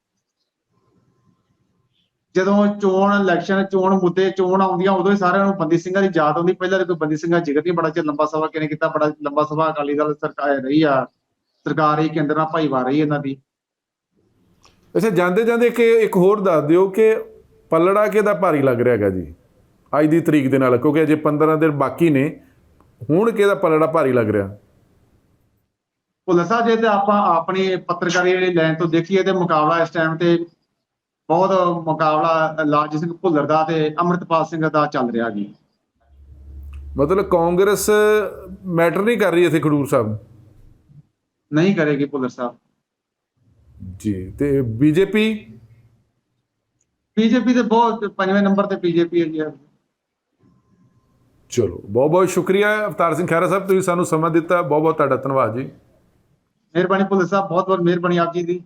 ਜਦੋਂ ਚੋਣ ਇਲੈਕਸ਼ਨ ਚੋਣ ਮੁੱਦੇ ਚੋਣ ਆਉਂਦੀਆਂ ਉਦੋਂ ਹੀ ਸਾਰਿਆਂ ਨੂੰ ਬੰਦੀ ਸਿੰਘਾਂ ਦੀ ਯਾਦ ਆਉਂਦੀ। ਪਹਿਲਾਂ ਤਾਂ ਕੋਈ ਬੰਦੀ ਸਿੰਘਾਂ ਦਾ ਜ਼ਿਕਰ ਨਹੀਂ ਬੜਾ ਚਿਰ ਲੰਬਾ ਸਮਾਂ ਕਿਨੇ ਕੀਤਾ? ਬੜਾ ਲੰਬਾ ਸਮਾਂ ਅਕਾਲੀ ਦਲ ਸਰਕਾਰ ਰਹੀ ਆ। ਸਰਕਾਰ ਹੀ ਕੇਂਦਰ ਨਾਲ ਭਾਈਵਾਲ ਰਹੀ ਇਹਨਾਂ ਦੀ। ਅੱਛਾ ਜਾਂਦੇ ਜਾਂਦੇ ਕਿ ਇੱਕ ਹੋਰ ਦੱਸ ਦਿਓ ਕਿ ਪੱਲੜਾ ਕਿਹਦਾ ਭਾਰੀ ਲੱਗ ਰਿਹਾ ਹੈਗਾ ਜੀ? ਅੱਜ ਦੀ ਤਰੀਕ ਦੇ ਨਾਲ ਕਿਉਂਕਿ ਅਜੇ 15 ਦਿਨ ਬਾਕੀ ਨੇ। ਹੁਣ ਕਿਹਦਾ ਪੱਲੜਾ ਭਾਰੀ ਲੱਗ ਰਿਹਾ? ਭੁੱਲਰ ਸਾਹਿਬ ਜੇ ਤੇ ਆਪਾਂ ਆਪਣੀ ਪੱਤਰਕਾਰੀ ਦੀ ਲਾਈਨ ਤੋਂ ਦੇਖੀਏ ਤੇ ਮੁਕਾਬਲਾ ਇਸ ਟਾਈਮ ਤੇ ਬਹੁਤ ਮੁਕਾਬਲਾ ਲਾਲਜੀਤ ਸਿੰਘ ਭੁੱਲਰ ਦਾ ਤੇ ਅੰਮ੍ਰਿਤਪਾਲ ਸਿੰਘ ਦਾ ਚੱਲ ਰਿਹਾ ਜੀ। ਮਤਲਬ ਕਾਂਗਰਸ ਮੈਟਰ ਨਹੀਂ ਕਰ ਰਹੀ ਇੱਥੇ ਖਡੂਰ ਸਾਹਿਬ? ਨਹੀਂ ਕਰੇਗੀ ਭੁੱਲਰ ਸਾਹਿਬ। ਜੀ ਤੇ ਬੀਜੇਪੀ ਬੀਜੇਪੀ ਤੇ ਬਹੁਤ ਪੰਜਵੇਂ ਨੰਬਰ ਤੇ ਬੀਜੇਪੀ ਹੈ ਜੀ। ਚਲੋ ਬਹੁਤ ਬਹੁਤ ਸ਼ੁਕਰੀਆ ਅਵਤਾਰ ਸਿੰਘ ਖਹਿਰਾ ਸਾਹਿਬ ਤੁਸੀਂ ਸਾਨੂੰ ਸਮਾਂ ਦਿੱਤਾ ਬਹੁਤ ਬਹੁਤ ਤੁਹਾਡਾ ਧੰਨਵਾਦ ਜੀ। ਮਿਹਰਬਾਨੀ ਭੁੱਲਰ ਸਾਹਿਬ ਬਹੁਤ ਬਹੁਤ ਮਿਹਰਬਾਨੀ ਆਪ ਜੀ ਦੀ।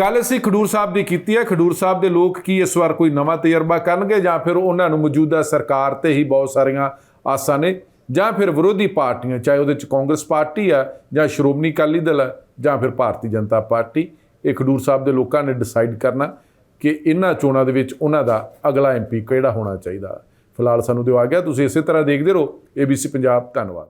ਗੱਲ ਅਸੀਂ ਖਡੂਰ ਸਾਹਿਬ ਦੀ ਕੀਤੀ ਹੈ ਖਡੂਰ ਸਾਹਿਬ ਦੇ ਲੋਕ ਕੀ ਇਸ ਵਾਰ ਕੋਈ ਨਵਾਂ ਤਜਰਬਾ ਕਰਨਗੇ ਜਾਂ ਫਿਰ ਉਹਨਾਂ ਨੂੰ ਮੌਜੂਦਾ ਸਰਕਾਰ ਤੇ ਹੀ ਬਹੁਤ ਸਾਰੀਆਂ ਆਸਾਂ ਨੇ ਜਾਂ ਫਿਰ ਵਿਰੋਧੀ ਪਾਰਟੀਆਂ ਚਾਹੇ ਉਹਦੇ ਚ ਕਾਂਗਰਸ ਪਾਰਟੀ ਆ ਜਾਂ ਸ਼੍ਰੋਮਣੀ ਅਕਾਲੀ ਦਲ ਆ ਜਾਂ ਫਿਰ ਭਾਰਤੀ ਜਨਤਾ ਪਾਰਟੀ। ਇਹ ਖਡੂਰ ਸਾਹਿਬ ਦੇ ਲੋਕਾਂ ਨੇ ਡਿਸਾਈਡ ਕਰਨਾ ਕਿ ਇਹਨਾਂ ਚੋਣਾਂ ਦੇ ਵਿੱਚ ਉਹਨਾਂ ਦਾ ਅਗਲਾ ਐਮਪੀ ਕਿਹੜਾ ਹੋਣਾ ਚਾਹੀਦਾ। ਫਿਲਹਾਲ ਸਾਨੂੰ ਦਿਓ ਆ ਗਿਆ, ਤੁਸੀਂ ਇਸੇ ਤਰ੍ਹਾਂ ਦੇਖਦੇ ਰਹੋ। ABC ਪੰਜਾਬ ਧੰਨਵਾਦ।